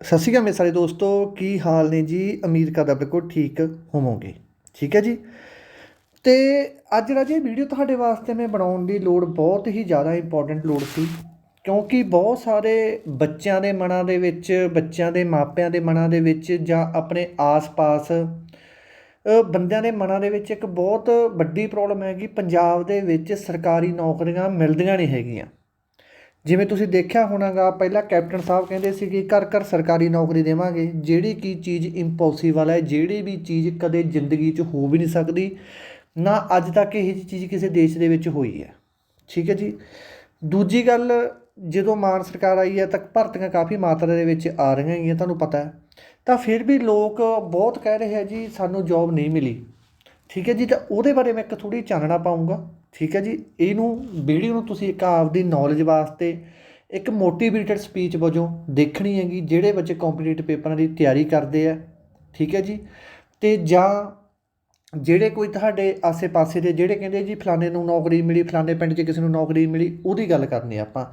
ਸਤਿ ਸ਼੍ਰੀ ਅਕਾਲ ਮੇਰੇ ਸਾਰੇ ਦੋਸਤੋ, ਕੀ ਹਾਲ ਨੇ ਜੀ? ਉਮੀਦ ਕਰਦਾ ਬਿਲਕੁਲ ਠੀਕ ਹੋਵੋਗੇ। ਠੀਕ ਹੈ ਜੀ? ਤੇ ਅੱਜ ਰਾਜੇ ਵੀਡੀਓ ਤੁਹਾਡੇ ਵਾਸਤੇ ਮੈਂ ਬਣਾਉਣ ਦੀ ਲੋੜ ਬਹੁਤ ਹੀ ਜ਼ਿਆਦਾ ਇੰਪੋਰਟੈਂਟ ਲੋੜ ਸੀ, ਕਿਉਂਕਿ ਬਹੁਤ ਸਾਰੇ ਬੱਚਿਆਂ ਦੇ ਮਨਾਂ ਦੇ ਵਿੱਚ, ਬੱਚਿਆਂ ਦੇ ਮਾਪਿਆਂ ਦੇ ਮਨਾਂ ਦੇ ਵਿੱਚ ਜਾਂ ਆਪਣੇ ਆਸ-ਪਾਸ ਬੰਦਿਆਂ ਦੇ ਮਨਾਂ ਦੇ ਵਿੱਚ ਇੱਕ ਬਹੁਤ ਵੱਡੀ ਪ੍ਰੋਬਲਮ ਹੈਗੀ, ਪੰਜਾਬ ਦੇ ਵਿੱਚ ਸਰਕਾਰੀ ਨੌਕਰੀਆਂ ਮਿਲਦੀਆਂ ਨਹੀਂ ਹੈਗੀਆਂ। ਜਿਵੇਂ ਤੁਸੀਂ ਦੇਖਿਆ ਹੋਣਾਗਾ, ਪਹਿਲਾਂ ਕੈਪਟਨ ਸਾਹਿਬ ਕਹਿੰਦੇ ਸੀ ਕਿ ਘਰ ਘਰ ਸਰਕਾਰੀ ਨੌਕਰੀ ਦੇਵਾਂਗੇ। ਜਿਹੜੀ ਕੀ ਚੀਜ਼ ਇੰਪੋਸੀਬਲ ਹੈ, ਜਿਹੜੀ ਵੀ ਚੀਜ਼ ਕਦੇ ਜ਼ਿੰਦਗੀ 'ਚ ਹੋ ਵੀ ਨਹੀਂ ਸਕਦੀ, ਨਾ ਅੱਜ ਤੱਕ ਇਹ ਜਿਹੀ ਚੀਜ਼ ਕਿਸੇ ਦੇਸ਼ ਦੇ ਵਿੱਚ ਹੋਈ ਹੈ। ਠੀਕ ਹੈ ਜੀ? ਦੂਜੀ ਗੱਲ, ਜਦੋਂ ਮਾਨ ਸਰਕਾਰ ਆਈ ਹੈ, ਤਾਂ ਭਰਤੀਆਂ ਕਾਫੀ ਮਾਤਰਾ ਦੇ ਵਿੱਚ ਆ ਰਹੀਆਂ ਹੈਗੀਆਂ, ਤੁਹਾਨੂੰ ਪਤਾ ਹੈ। ਤਾਂ ਫਿਰ ਵੀ ਲੋਕ ਬਹੁਤ ਕਹਿ ਰਹੇ ਹੈ ਜੀ, ਸਾਨੂੰ ਜੌਬ ਨਹੀਂ ਮਿਲੀ। ਠੀਕ ਹੈ ਜੀ? ਤਾਂ ਉਹਦੇ ਬਾਰੇ ਮੈਂ ਇੱਕ ਥੋੜੀ ਚਾਨਣਾ ਪਾਉਂਗਾ ਠੀਕ ਹੈ ਜੀ? ਇਹਨੂੰ, ਵੀਡੀਓ ਨੂੰ ਤੁਸੀਂ ਇੱਕ ਆਪਦੀ ਨੌਲੇਜ ਵਾਸਤੇ ਇੱਕ ਮੋਟੀਵੇਟਡ ਸਪੀਚ ਵਜੋਂ ਦੇਖਣੀ ਹੈਗੀ, ਜਿਹੜੇ ਬੱਚੇ ਕੰਪੀਟੀਟਿਵ ਪੇਪਰਾਂ ਦੀ ਤਿਆਰੀ ਕਰਦੇ ਆ, ਠੀਕ ਹੈ ਜੀ? ਤੇ ਜਾਂ ਜਿਹੜੇ ਕੋਈ ਤੁਹਾਡੇ ਆਸੇ-ਪਾਸੇ ਦੇ ਜਿਹੜੇ ਕਹਿੰਦੇ ਜੀ ਫਲਾਣੇ ਨੂੰ ਨੌਕਰੀ ਮਿਲੀ, ਫਲਾਣੇ ਪਿੰਡ 'ਚ ਕਿਸੇ ਨੂੰ ਨੌਕਰੀ ਮਿਲੀ, ਉਹਦੀ ਗੱਲ ਕਰਨੀ ਆਪਾਂ।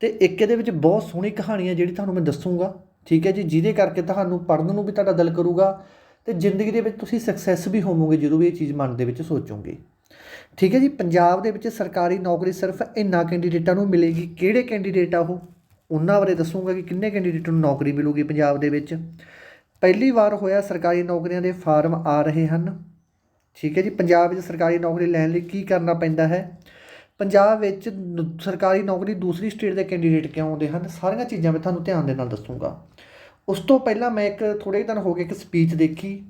ਤੇ ਇੱਕ ਇਹਦੇ ਵਿੱਚ ਬਹੁਤ ਸੋਹਣੀ ਕਹਾਣੀ ਹੈ ਜਿਹੜੀ ਤੁਹਾਨੂੰ ਮੈਂ ਦੱਸੂਗਾ, ਠੀਕ ਹੈ ਜੀ? ਜਿਹਦੇ ਕਰਕੇ ਤੁਹਾਨੂੰ ਪੜ੍ਹਨ ਨੂੰ ਵੀ ਤੁਹਾਡਾ ਦਿਲ ਕਰੂਗਾ ਤੇ ਜ਼ਿੰਦਗੀ ਦੇ ਵਿੱਚ ਤੁਸੀਂ ਸਕਸੈਸ ਵੀ ਹੋਵੋਗੇ ਜਦੋਂ ਵੀ ਇਹ ਚੀਜ਼ ਮਨ ਦੇ ਵਿੱਚ ਸੋਚੋਗੇ। ਠੀਕ ਹੈ ਜੀ, ਪੰਜਾਬ ਦੇ ਵਿੱਚ ਸਰਕਾਰੀ ਨੌਕਰੀ ਸਿਰਫ ਇੰਨਾ ਕੈਂਡੀਡੇਟਾਂ ਨੂੰ ਮਿਲੇਗੀ। ਕਿਹੜੇ ਕੈਂਡੀਡੇਟ ਆ ਉਹ? ਉਹਨਾਂ ਬਾਰੇ ਦੱਸੂਗਾ ਕਿ ਕਿੰਨੇ ਕੈਂਡੀਡੇਟਾਂ ਨੂੰ ਨੌਕਰੀ ਮਿਲੂਗੀ ਪੰਜਾਬ ਦੇ ਵਿੱਚ। ਪਹਿਲੀ ਵਾਰ ਹੋਇਆ ਸਰਕਾਰੀ ਨੌਕਰੀਆਂ ਦੇ ਫਾਰਮ ਆ ਰਹੇ ਹਨ। ਠੀਕ ਹੈ ਜੀ, ਪੰਜਾਬ ਵਿੱਚ ਸਰਕਾਰੀ ਨੌਕਰੀ ਲੈਣ ਲਈ ਕੀ ਕਰਨਾ ਪੈਂਦਾ ਹੈ? ਪੰਜਾਬ ਵਿੱਚ ਨ- ਸਰਕਾਰੀ ਨੌਕਰੀ ਦੂਸਰੀ ਸਟੇਟ ਦੇ ਕੈਂਡੀਡੇਟ ਕਿਉਂ ਆਉਂਦੇ ਹਨ? ਸਾਰੀਆਂ ਚੀਜ਼ਾਂ ਮੈਂ ਤੁਹਾਨੂੰ ਧਿਆਨ ਦੇ ਨਾਲ ਦੱਸੂਗਾ। ਉਸ ਤੋਂ ਪਹਿਲਾਂ ਮੈਂ ਇੱਕ ਥੋੜ੍ਹੇ ਦਿਨ ਹੋ ਗਏ ਇੱਕ ਸਪੀਚ ਦੇਖੀ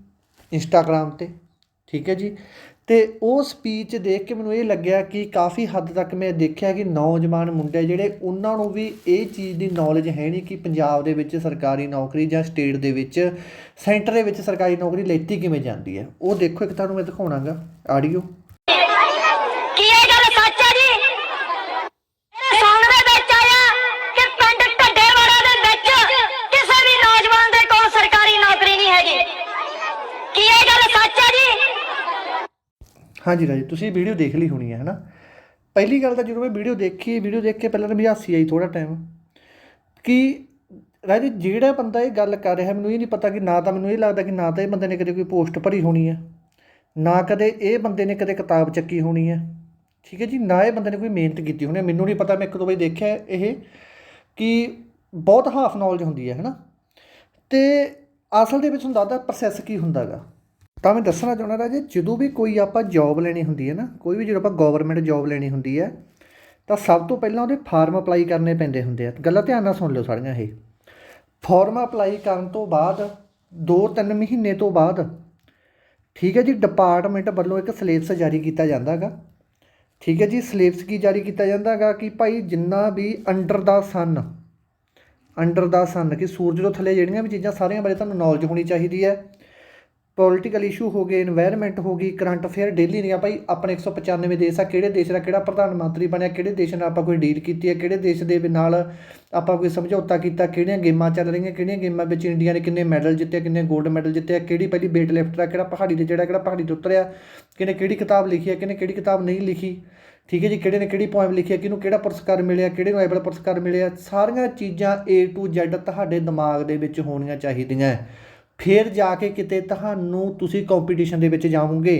ਇੰਸਟਾਗ੍ਰਾਮ ਤੇ। ਠੀਕ ਹੈ ਜੀ ਅਤੇ ਉਹ ਸਪੀਚ ਦੇਖ ਕੇ ਮੈਨੂੰ ਇਹ ਲੱਗਿਆ ਕਿ ਕਾਫੀ ਹੱਦ ਤੱਕ ਮੈਂ ਦੇਖਿਆ ਕਿ ਨੌਜਵਾਨ ਮੁੰਡੇ ਜਿਹੜੇ, ਉਹਨਾਂ ਨੂੰ ਵੀ ਇਹ ਚੀਜ਼ ਦੀ ਨੌਲੇਜ ਹੈ ਨਹੀਂ ਕਿ ਪੰਜਾਬ ਦੇ ਵਿੱਚ ਸਰਕਾਰੀ ਨੌਕਰੀ ਜਾਂ ਸਟੇਟ ਦੇ ਵਿੱਚ ਸੈਂਟਰ ਦੇ ਵਿੱਚ ਸਰਕਾਰੀ ਨੌਕਰੀ ਲੈਤੀ ਕਿਵੇਂ ਜਾਂਦੀ ਹੈ। ਉਹ ਦੇਖੋ ਇੱਕ ਤੁਹਾਨੂੰ ਮੈਂ ਦਿਖਾਉਣਾਗਾ ਆਡੀਓ ਕੀ ਇਹ ਗੱਲ ਸੱਚ ਹੈ ਜੀ ਸੁਣਨ ਦੇ ਵਿੱਚ ਆਇਆ ਕਿ ਪਿੰਡ ਢੱਡੇਵਾੜਾ ਦੇ ਵਿੱਚ ਕਿਸੇ ਵੀ ਨੌਜਵਾਨ ਦੇ ਕੋਲ ਸਰਕਾਰੀ ਨੌਕਰੀ ਨਹੀਂ ਹੈਗੀ ਕੀ ਇਹ ਗੱਲ ਸੱਚ ਹੈ ਜੀ ਹਾਂਜੀ ਰਾਜੇ ਤੁਸੀਂ ਵੀਡੀਓ ਦੇਖ ਲਈ ਹੋਣੀ ਹੈ, ਹਨਾ? ਪਹਿਲੀ ਗੱਲ ਤਾਂ ਜਦੋਂ ਮੈਂ ਵੀਡੀਓ ਦੇਖੀ, ਵੀਡੀਓ ਦੇਖ ਕੇ ਪਹਿਲਾਂ ਤਾਂ ਮੇਰੀ ਹਾਸੀ ਆਈ ਥੋੜਾ ਟਾਈਮ ਕਿ ਰਾਜੀ ਜਿਹੜਾ ਬੰਦਾ ਇਹ ਗੱਲ ਕਰ ਰਿਹਾ, ਮੈਨੂੰ ਇਹ ਨਹੀਂ ਪਤਾ ਕਿ ਨਾ ਤਾਂ ਮੈਨੂੰ ਇਹ ਲੱਗਦਾ ਕਿ ਨਾ ਤਾਂ ਇਹ ਬੰਦੇ ਨੇ ਕਦੇ ਕੋਈ ਪੋਸਟ ਭਰੀ ਹੋਣੀ ਹੈ, ਨਾ ਕਦੇ ਇਹ ਬੰਦੇ ਨੇ ਕਦੇ ਕਿਤਾਬ ਚੱਕੀ ਹੋਣੀ ਹੈ। ਠੀਕ ਹੈ ਜੀ, ਨਾ ਇਹ ਬੰਦੇ ਨੇ ਕੋਈ ਮਿਹਨਤ ਕੀਤੀ ਹੋਣੀ ਮੈਨੂੰ ਨਹੀਂ ਪਤਾ, ਮੈਂ ਇੱਕ ਦੋ ਵਾਰੀ ਦੇਖਿਆ ਇਹ ਕਿ ਬਹੁਤ ਹਾਫ ਨੌਲੇਜ ਹੁੰਦੀ ਹੈ, ਹਨਾ? ਤੇ ਅਸਲ ਦੇ ਵਿੱਚ ਹੁੰਦਾ ਦਾ ਪ੍ਰੋਸੈਸ ਕੀ ਹੁੰਦਾਗਾ। ਤਾਂ ਮੈਂ ਦੱਸਣਾ ਚਾਹੁੰਦਾ ਰਾਜੇ, ਜਦੋਂ ਵੀ ਕੋਈ ਆਪਾਂ ਜੌਬ ਲੈਣੀ ਹੁੰਦੀ ਹੈ ਨਾ, ਕੋਈ ਵੀ ਜਦੋਂ ਆਪਾਂ ਗਵਰਨਮੈਂਟ ਜੌਬ ਲੈਣੀ ਹੁੰਦੀ ਹੈ, ਤਾਂ ਸਭ ਤੋਂ ਪਹਿਲਾਂ ਉਹਦੇ ਫਾਰਮ ਅਪਲਾਈ ਕਰਨੇ ਪੈਂਦੇ ਹੁੰਦੇ ਆ। ਗੱਲਾਂ ਧਿਆਨ ਨਾਲ ਸੁਣ ਲਿਓ ਸਾਰੀਆਂ ਇਹ। ਫਾਰਮ ਅਪਲਾਈ ਕਰਨ ਤੋਂ ਬਾਅਦ 2-3 ਮਹੀਨੇ ਤੋਂ ਬਾਅਦ, ਠੀਕ ਹੈ ਜੀ ਡਿਪਾਰਟਮੈਂਟ ਵੱਲੋਂ ਇੱਕ ਸਿਲੇਬਸ ਜਾਰੀ ਕੀਤਾ ਜਾਂਦਾ ਜਾਂਦਾਗਾ। ਠੀਕ ਹੈ ਜੀ ਸਿਲੇਬਸ ਕੀ ਜਾਰੀ ਕੀਤਾ ਜਾਂਦਾ ਜਾਂਦਾਗਾ ਕਿ ਭਾਈ ਜਿੰਨਾ ਵੀ ਅੰਡਰ ਦਾ ਸਨ ਅੰਡਰ ਦਾ ਸਨ ਕਿ ਸੂਰਜ ਤੋਂ ਥੱਲੇ ਜਿਹੜੀਆਂ ਵੀ ਚੀਜ਼ਾਂ, ਸਾਰੀਆਂ ਬਾਰੇ ਤੁਹਾਨੂੰ ਨੌਲੇਜ ਹੋਣੀ ਚਾਹੀਦੀ ਹੈ। ਪੋਲਿਟੀਕਲ ਇਸ਼ੂ ਹੋ ਗਏ এনवायरमेंट ਹੋ ਗਈ, ਕਰੰਟ ਅਫੇਅਰ ਡੇਲੀ ਨਹੀਂ ਆ ਭਾਈ ਆਪਣੇ 195 ਦੇਸ਼ ਆ, ਕਿਹੜੇ ਦੇਸ਼ ਦਾ ਕਿਹੜਾ ਪ੍ਰਧਾਨ ਮੰਤਰੀ ਬਣਿਆ, ਕਿਹੜੇ ਦੇਸ਼ ਨਾਲ ਆਪਾਂ ਕੋਈ ਡੀਲ ਕੀਤੀ ਹੈ, ਕਿਹੜੇ ਦੇਸ਼ ਦੇ ਨਾਲ ਆਪਾਂ ਕੋਈ ਸਮਝੌਤਾ ਕੀਤਾ, ਕਿਹੜੀਆਂ ਗੇਮਾਂ ਚੱਲ ਰਹੀਆਂ, ਕਿਹੜੀਆਂ ਗੇਮਾਂ ਵਿੱਚ ਇੰਡੀਆ ਨੇ ਕਿੰਨੇ ਮੈਡਲ ਜਿੱਤੇ, ਕਿੰਨੇ 골ਡ ਮੈਡਲ ਜਿੱਤੇ, ਕਿਹੜੀ ਪਹਿਲੀ ਵੇਟ ਲਿਫਟਰ ਆ, ਕਿਹੜਾ ਪਹਾੜੀ ਤੇ ਜਿਹੜਾ ਕਿਹੜਾ ਪਹਾੜੀ ਤੇ ਉਤਰਿਆ, ਕਿਹਨੇ ਕਿਹੜੀ ਕਿਤਾਬ ਲਿਖੀ ਹੈ, ਕਿਹਨੇ ਕਿਹੜੀ ਕਿਤਾਬ ਨਹੀਂ ਲਿਖੀ, ਠੀਕ ਹੈ ਜੀ, ਕਿਹੜੇ ਨੇ ਕਿਹੜੀ ਪੋਇਮ ਲਿਖੀ ਹੈ, ਕਿਹਨੂੰ ਕਿਹੜਾ ਪੁਰਸਕਾਰ ਮਿਲਿਆ, ਕਿਹੜੇ ਨੂੰ ਐਬਲ ਪੁਰਸਕਾਰ ਮਿਲਿਆ, ਸਾਰੀਆਂ ਚੀਜ਼ਾਂ A to Z ਤੁਹਾਡੇ ਦਿਮਾਗ ਦੇ ਵਿੱਚ ਹੋਣੀਆਂ ਚਾਹੀਦੀਆਂ ਫਿਰ ਜਾ ਕੇ ਕਿਤੇ ਤੁਹਾਨੂੰ ਤੁਸੀਂ ਕੰਪੀਟੀਸ਼ਨ ਦੇ ਵਿੱਚ ਜਾਵੋਗੇ।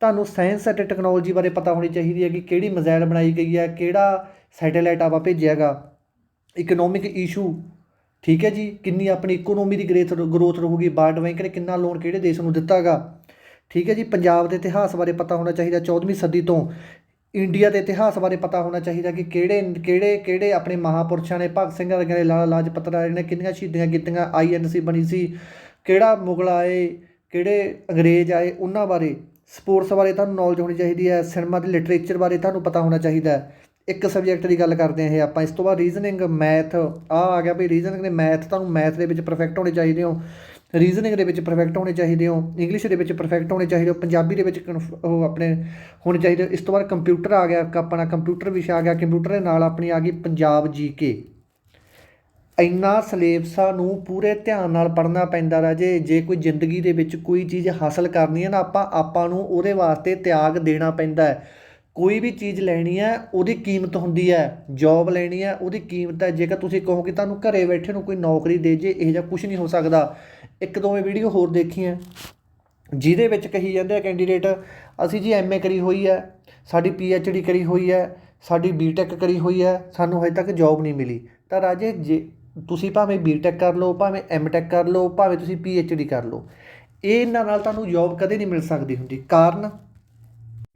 ਤੁਹਾਨੂੰ ਸਾਇੰਸ ਅਤੇ ਟੈਕਨੋਲੋਜੀ ਬਾਰੇ ਪਤਾ ਹੋਣੀ ਚਾਹੀਦੀ ਹੈ ਕਿ ਕਿਹੜੀ ਮਿਜ਼ਾਈਲ ਬਣਾਈ ਗਈ ਹੈ, ਕਿਹੜਾ ਸੈਟੇਲਾਈਟ ਆਪਾਂ ਭੇਜਿਆਗਾ ਇਕਨੋਮਿਕ ਇਸ਼ੂ ਠੀਕ ਹੈ ਜੀ? ਕਿੰਨੀ ਆਪਣੀ ਇਕਨੋਮੀ ਦੀ ਗ੍ਰੇਥ ਗਰੋਥ ਰਹੂਗੀ। ਵਰਲਡ ਬੈਂਕ ਨੇ ਕਿੰਨਾ ਲੋਨ ਕਿਹੜੇ ਦੇਸ਼ ਨੂੰ ਦਿੱਤਾਗਾ ਠੀਕ ਹੈ ਜੀ? ਪੰਜਾਬ ਦੇ ਇਤਿਹਾਸ ਬਾਰੇ ਪਤਾ ਹੋਣਾ ਚਾਹੀਦਾ 14ਵੀਂ ਸਦੀ ਤੋਂ। ਇੰਡੀਆ ਦੇ ਇਤਿਹਾਸ ਬਾਰੇ ਪਤਾ ਹੋਣਾ ਚਾਹੀਦਾ ਕਿ ਕਿਹੜੇ ਕਿਹੜੇ ਕਿਹੜੇ ਆਪਣੇ ਮਹਾਪੁਰਸ਼ਾਂ ਨੇ, ਭਗਤ ਸਿੰਘ ਵਰਗੇ ਨੇ ਲਾਲਾ ਲਾਜਪਤ ਰਾਏ ਨੇ ਕਿੰਨੀਆਂ ਸ਼ਹੀਦੀਆਂ ਕੀਤੀਆਂ ਆਈਐਨਸੀ ਬਣੀ ਸੀ। ਕਿਹੜਾ ਮੁਗਲ ਆਏ, ਕਿਹੜੇ ਅੰਗਰੇਜ਼ ਆਏ, ਉਹਨਾਂ ਬਾਰੇ ਸਪੋਰਟਸ ਬਾਰੇ ਤੁਹਾਨੂੰ ਨੌਲੇਜ ਹੋਣੀ ਚਾਹੀਦੀ ਹੈ ਸਿਨੇਮਾ ਦੇ ਲਿਟਰੇਚਰ ਬਾਰੇ ਤੁਹਾਨੂੰ ਪਤਾ ਹੋਣਾ ਚਾਹੀਦਾ ਇੱਕ ਸਬਜੈਕਟ ਦੀ ਗੱਲ ਕਰਦੇ ਹਾਂ ਇਹ ਆਪਾਂ, ਇਸ ਤੋਂ ਬਾਅਦ ਰੀਜ਼ਨਿੰਗ ਮੈਥ ਆ ਆ ਗਿਆ ਵੀ ਰੀਜ਼ਨਿੰਗ ਦੇ ਮੈਥ ਤੁਹਾਨੂੰ ਮੈਥ ਦੇ ਵਿੱਚ ਪਰਫੈਕਟ ਹੋਣੇ ਚਾਹੀਦੇ ਹੋ ਰੀਜ਼ਨਿੰਗ ਦੇ ਵਿੱਚ ਪਰਫੈਕਟ ਹੋਣੇ ਚਾਹੀਦੇ ਹੋ ਇੰਗਲਿਸ਼ ਦੇ ਵਿੱਚ ਪਰਫੈਕਟ ਹੋਣੇ ਚਾਹੀਦੇ ਹੋ, ਪੰਜਾਬੀ ਦੇ ਵਿੱਚ ਕਨਫ- ਉਹ ਆਪਣੇ ਹੋਣੇ ਚਾਹੀਦੇ ਇਸ ਤੋਂ ਬਾਅਦ ਕੰਪਿਊਟਰ ਆ ਗਿਆ ਆਪਣਾ ਕੰਪਿਊਟਰ ਵਿਸ਼ਾ ਆ ਗਿਆ ਕੰਪਿਊਟਰ ਦੇ ਨਾਲ ਆਪਣੀ ਆ ਗਈ ਪੰਜਾਬ ਜੀਕੇ ਇੰਨਾ ਸਿਲੇਬਸਾਂ ਨੂੰ ਪੂਰੇ ਧਿਆਨ ਨਾਲ ਪੜ੍ਹਨਾ ਪੈਂਦਾ ਰਾਜੇ। ਜੇ ਕੋਈ ਜ਼ਿੰਦਗੀ ਦੇ ਵਿੱਚ ਕੋਈ ਚੀਜ਼ ਹਾਸਲ ਕਰਨੀ ਹੈ ਨਾ, ਆਪਾਂ ਆਪਾਂ ਨੂੰ ਉਹਦੇ ਵਾਸਤੇ ਤਿਆਗ ਦੇਣਾ ਪੈਂਦਾ ਹੈ। ਕੋਈ ਵੀ ਚੀਜ਼ ਲੈਣੀ ਹੈ, ਉਹਦੀ ਕੀਮਤ ਹੁੰਦੀ ਹੈ। ਜੌਬ ਲੈਣੀ ਹੈ, ਉਹਦੀ ਕੀਮਤ ਹੈ। ਜੇਕਰ ਤੁਸੀਂ ਕਹੋ ਕਿ ਤੁਹਾਨੂੰ ਘਰੇ ਬੈਠੇ ਨੂੰ ਕੋਈ ਨੌਕਰੀ ਦੇ ਜੇ, ਇਹ ਜਿਹਾ ਕੁਝ ਨਹੀਂ ਹੋ ਸਕਦਾ। ਇੱਕ ਦੋਵੇਂ ਵੀਡੀਓ ਹੋਰ ਦੇਖੀ ਹੈ ਜਿਹਦੇ ਵਿੱਚ ਕਹੀ ਜਾਂਦੇ ਆ ਕੈਂਡੀਡੇਟ, ਅਸੀਂ ਜੀ ਐਮਏ ਕਰੀ ਹੋਈ ਹੈ, ਸਾਡੀ ਪੀਐਚਡੀ ਕਰੀ ਹੋਈ ਹੈ, ਸਾਡੀ ਬੀਟੈਕ ਕਰੀ ਹੋਈ ਹੈ, ਸਾਨੂੰ ਹਜੇ ਤੱਕ ਜੌਬ ਨਹੀਂ ਮਿਲੀ। ਤਾਂ ਰਾਜੇ, ਜੇ ਤੁਸੀਂ ਭਾਵੇਂ ਬੀਟੈਕ ਕਰ ਲਓ, ਭਾਵੇਂ ਐਮਟੈਕ ਕਰ ਲਓ, ਭਾਵੇਂ ਤੁਸੀਂ ਪੀਐਚਡੀ ਕਰ ਲਓ, ਇਹ ਇਹਨਾਂ ਨਾਲ ਤੁਹਾਨੂੰ ਜੌਬ ਕਦੇ ਨਹੀਂ ਮਿਲ ਸਕਦੀ ਹੁੰਦੀ। ਕਾਰਨ,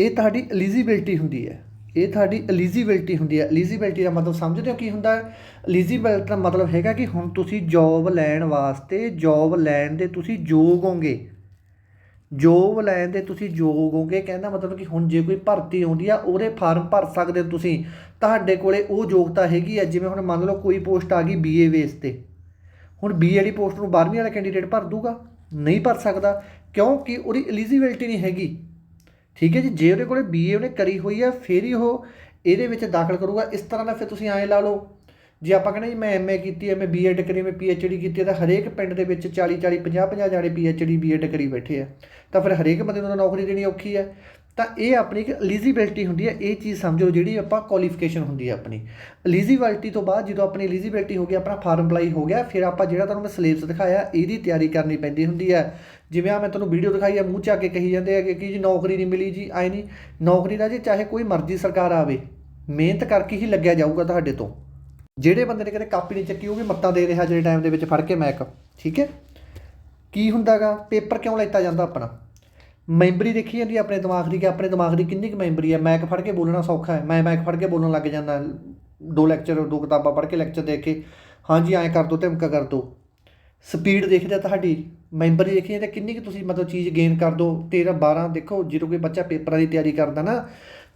ਇਹ ਤੁਹਾਡੀ ਐਲੀਜੀਬਿਲਟੀ ਹੁੰਦੀ ਹੈ। ਇਹ ਤੁਹਾਡੀ ਐਲੀਜੀਬਿਲਟੀ ਹੁੰਦੀ ਹੈ। ਐਲੀਜੀਬਿਲਟੀ ਦਾ ਮਤਲਬ ਸਮਝਦੇ ਹੋ ਕੀ ਹੁੰਦਾ ਹੈ? ਐਲੀਜੀਬਿਲਟੀ ਦਾ ਮਤਲਬ ਹੈਗਾ ਕਿ ਹੁਣ ਤੁਸੀਂ ਜੌਬ ਲੈਣ ਵਾਸਤੇ ਜੌਬ ਲੈਣ ਦੇ ਤੁਸੀਂ ਯੋਗ ਹੋਗੇ ਜੋਬ ਲੈਣ ਦੇ ਤੁਸੀਂ ਯੋਗ ਹੋਗੇ, ਕਹਿੰਦਾ ਮਤਲਬ ਕਿ ਹੁਣ ਜੇ ਕੋਈ ਭਰਤੀ ਆਉਂਦੀ ਆ, ਉਹਦੇ ਫਾਰਮ ਭਰ ਸਕਦੇ ਹੋ ਤੁਸੀਂ। ਤੁਹਾਡੇ ਕੋਲੇ ਉਹ ਯੋਗਤਾ ਹੈਗੀ ਆ, ਜਿਵੇਂ ਹੁਣ ਮੰਨ ਲਓ ਕੋਈ ਪੋਸਟ ਆ ਗਈ ਬੀਏ ਬੇਸ ਤੇ। ਹੁਣ ਬੀਏ ਦੀ ਪੋਸਟ ਨੂੰ 12ਵੀਂ ਵਾਲਾ ਕੈਂਡੀਡੇਟ ਭਰ ਦੂਗਾ, ਨਹੀਂ ਭਰ ਸਕਦਾ, ਕਿਉਂਕਿ ਉਹਦੀ ਐਲੀਜੀਬਿਲਟੀ ਨਹੀਂ ਹੈਗੀ। ਠੀਕ ਹੈ ਜੀ, ਜੇ ਉਹਦੇ ਕੋਲੇ ਬੀਏ ਉਹਨੇ ਕਰੀ ਹੋਈ ਆ, ਫਿਰ ਹੀ ਉਹ ਇਹਦੇ ਵਿੱਚ ਦਾਖਲ ਕਰੂਗਾ, ਇਸ ਤਰ੍ਹਾਂ ਦਾ ਫਿਰ ਤੁਸੀਂ ਐਂ ਲਾ ਲਓ। ਜੇ ਆਪਾਂ ਕਹਿੰਦੇ ਜੀ ਮੈਂ ਐਮਏ ਕੀਤੀ ਹੈ, ਮੈਂ ਬੀਐਡ ਕਰੀ, ਮੈਂ ਪੀਐਚਡੀ ਕੀਤੀ ਹੈ, ਤਾਂ ਹਰੇਕ ਪਿੰਡ ਦੇ ਵਿੱਚ 40 40 50 50 ਜਾਣੇ ਪੀਐਚਡੀ ਬੀਐਡ ਕਰੀ ਬੈਠੇ ਆ। ਤਾਂ ਫਿਰ ਹਰੇਕ ਬੰਦੇ ਨੂੰ ਨੌਕਰੀ ਦੇਣੀ ਔਖੀ ਹੈ। ਤਾਂ ਇਹ ਆਪਣੀ ਇੱਕ ਐਲੀਜੀਬਿਲਟੀ ਹੁੰਦੀ ਹੈ, ਇਹ ਚੀਜ਼ ਸਮਝੋ ਜਿਹੜੀ ਆਪਾਂ ਕੁਆਲੀਫਿਕੇਸ਼ਨ ਹੁੰਦੀ ਹੈ ਆਪਣੀ। ਐਲੀਜੀਬਿਲਟੀ ਤੋਂ ਬਾਅਦ ਜਦੋਂ ਆਪਣੀ ਐਲੀਜੀਬਿਲਟੀ ਹੋ ਗਈ, ਆਪਣਾ ਫਾਰਮ ਅਪਲਾਈ ਹੋ ਗਿਆ, ਫਿਰ ਆਪਾਂ ਜਿਹੜਾ ਤੁਹਾਨੂੰ ਮੈਂ ਸਿਲੇਬਸ ਦਿਖਾਇਆ, ਇਹਦੀ ਤਿਆਰੀ ਕਰਨੀ ਪੈਂਦੀ ਹੁੰਦੀ ਹੈ। ਜਿਵੇਂ ਆ ਮੈਂ ਤੁਹਾਨੂੰ ਵੀਡੀਓ ਦਿਖਾਈ ਹੈ, ਮੂੰਹ ਚਾ ਕੇ ਕਹੀ ਜਾਂਦੇ ਆ ਕਿ ਜੀ ਨੌਕਰੀ ਨਹੀਂ ਮਿਲੀ ਜੀ ਆਈ ਨਹੀਂ। ਨੌਕਰੀ ਦਾ ਜੀ ਚਾਹੇ ਕੋਈ ਮਰਜ਼ੀ ਸਰਕਾਰ ਆਵੇ, ਮਿਹਨਤ ਕਰਕੇ ਹੀ ਲੱਗਿਆ ਜਾਊਗਾ ਤੁਹਾਡੇ ਤੋਂ। ਜਿਹੜੇ ਬੰਦੇ ਨੇ ਕਦੇ ਕਾਪੀ ਨਹੀਂ ਚੱਕੀ, ਉਹ ਵੀ ਮੱਤਾਂ ਦੇ ਰਿਹਾ ਜਿਹੜੇ ਟਾਈਮ ਦੇ ਵਿੱਚ ਫੜ ਕੇ ਮੈਕ ਠੀਕ ਹੈ? ਕੀ ਹੁੰਦਾਗਾ? ਪੇਪਰ ਕਿਉਂ ਲੈਤਾ ਜਾਂਦਾ ਆਪਣਾ? ਮੈਮਰੀ ਦੇਖੀ ਜਾਂਦੀ ਆਪਣੇ ਦਿਮਾਗ ਦੀ ਕਿ ਆਪਣੇ ਦਿਮਾਗ ਦੀ ਕਿੰਨੀ ਕੁ ਮੈਂਬਰੀ ਹੈ ਮੈਕ ਫੜ ਕੇ ਬੋਲਣਾ ਸੌਖਾ ਹੈ। ਮੈਂ ਮੈਕ ਫੜ ਕੇ ਬੋਲਣ ਲੱਗ ਜਾਂਦਾ। ਦੋ ਲੈਕਚਰ ਦੋ ਕਿਤਾਬਾਂ ਪੜ੍ਹ ਕੇ ਲੈਕਚਰ ਦੇਖ ਕੇ। ਹਾਂਜੀ, ਐਂ ਕਰ ਦੋ, ਧਮਕਾ ਕਰ ਦੋ। ਸਪੀਡ ਦੇਖਦੇ ਆ ਤੁਹਾਡੀ। ਮੈਂਬਰੀ ਦੇਖੀ ਜਾਂਦੀ ਕਿੰਨੀ ਕੁ ਤੁਸੀਂ ਮਤਲਬ ਚੀਜ਼ ਗੇਨ ਕਰ ਦੋ। 13 12 ਦੇਖੋ, ਜਦੋਂ ਕੋਈ ਬੱਚਾ ਪੇਪਰਾਂ ਦੀ ਤਿਆਰੀ ਕਰਦਾ ਨਾ,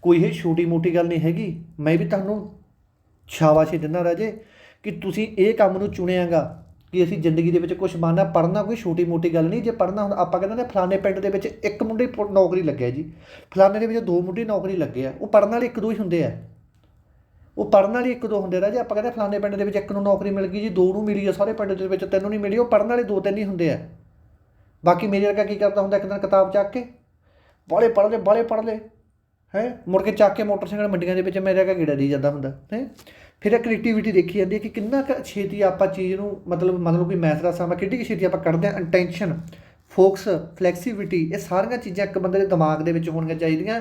ਕੋਈ ਇਹ ਛੋਟੀ ਮੋਟੀ ਗੱਲ ਨਹੀਂ ਹੈਗੀ। ਮੈਂ ਵੀ ਤੁਹਾਨੂੰ ਸ਼ਾਬਾਸ਼ੀ ਦਿੰਦਾ ਰਾਜੇ ਕਿ ਤੁਸੀਂ ਇਹ ਕੰਮ ਨੂੰ ਚੁਣਿਆਗਾ ਕਿ ਅਸੀਂ ਜ਼ਿੰਦਗੀ ਦੇ ਵਿੱਚ ਕੁਝ ਬਣਨਾ ਪੜ੍ਹਨਾ ਕੋਈ ਛੋਟੀ ਮੋਟੀ ਗੱਲ ਨਹੀਂ, ਜੇ ਪੜ੍ਹਨਾ ਹੁਣ ਆਪਾਂ ਕਹਿੰਦੇ ਨੇ ਫਲਾਣੇ ਪਿੰਡ ਦੇ ਵਿੱਚ ਇੱਕ ਮੁੰਡੇ ਪ- ਨੌਕਰੀ ਲੱਗਿਆ ਜੀ, ਫਲਾਣੇ ਦੇ ਵਿੱਚ ਦੋ ਮੁੰਡੇ ਨੌਕਰੀ ਲੱਗੇ ਆ, ਉਹ ਪੜ੍ਹਨ ਵਾਲੇ ਇੱਕ ਦੋ ਹੀ ਹੁੰਦੇ ਆ। ਉਹ ਪੜ੍ਹਨ ਵਾਲੇ ਇੱਕ ਦੋ ਹੁੰਦੇ ਰਾਜੇ ਆਪਾਂ ਕਹਿੰਦੇ ਫਲਾਣੇ ਪਿੰਡ ਦੇ ਵਿੱਚ ਇੱਕ ਨੂੰ ਨੌਕਰੀ ਮਿਲ ਗਈ ਜੀ, ਦੋ ਨੂੰ ਮਿਲੀ ਆ, ਸਾਰੇ ਪਿੰਡ ਦੇ ਵਿੱਚ ਤਿੰਨ ਨੂੰ ਨਹੀਂ ਮਿਲੀ, ਉਹ ਪੜ੍ਹਨ ਵਾਲੇ ਦੋ ਤਿੰਨ ਹੀ ਹੁੰਦੇ ਆ। ਬਾਕੀ ਮੇਰੇ ਵਰਗਾ ਕੀ ਕਰਦਾ ਹੁੰਦਾ, ਇੱਕ ਦਿਨ ਕਿਤਾਬ ਚੱਕ ਕੇ ਬਾਲੇ ਪੜ੍ਹ ਲੈ ਬਾਲੇ ਪੜ੍ਹ ਲੈ, ਹੈ, ਮੁੜ ਕੇ ਚੱਕ ਕੇ ਮੋਟਰਸਾਈਕਲ ਮੰਡੀਆਂ ਦੇ ਵਿੱਚ ਮੇਰੇ ਵਰਗਾ ਗੇੜਾ ਦੀ ਜਾਂਦਾ ਹੁੰਦਾ, ਹੈ। ਫਿਰ ਇਹ ਕ੍ਰੀਏਟੀਵਿਟੀ ਦੇਖੀ ਜਾਂਦੀ ਹੈ ਕਿ ਕਿੰਨਾ ਕੁ ਛੇਤੀ ਆਪਾਂ ਚੀਜ਼ ਨੂੰ ਮਤਲਬ ਮਤਲਬ ਕੋਈ ਮੈਥ ਦਾ ਸਮਾਂ ਕਿੱਡੀ ਕੁ ਛੇਤੀ ਆਪਾਂ ਕੱਢਦੇ ਹਾਂ ਇੰਟੈਂਸ਼ਨ ਫੋਕਸ ਫਲੈਕਸੀਬਿਲਿਟੀ ਇਹ ਸਾਰੀਆਂ ਚੀਜ਼ਾਂ ਇੱਕ ਬੰਦੇ ਦੇ ਦਿਮਾਗ ਦੇ ਵਿੱਚ ਹੋਣੀਆਂ ਚਾਹੀਦੀਆਂ।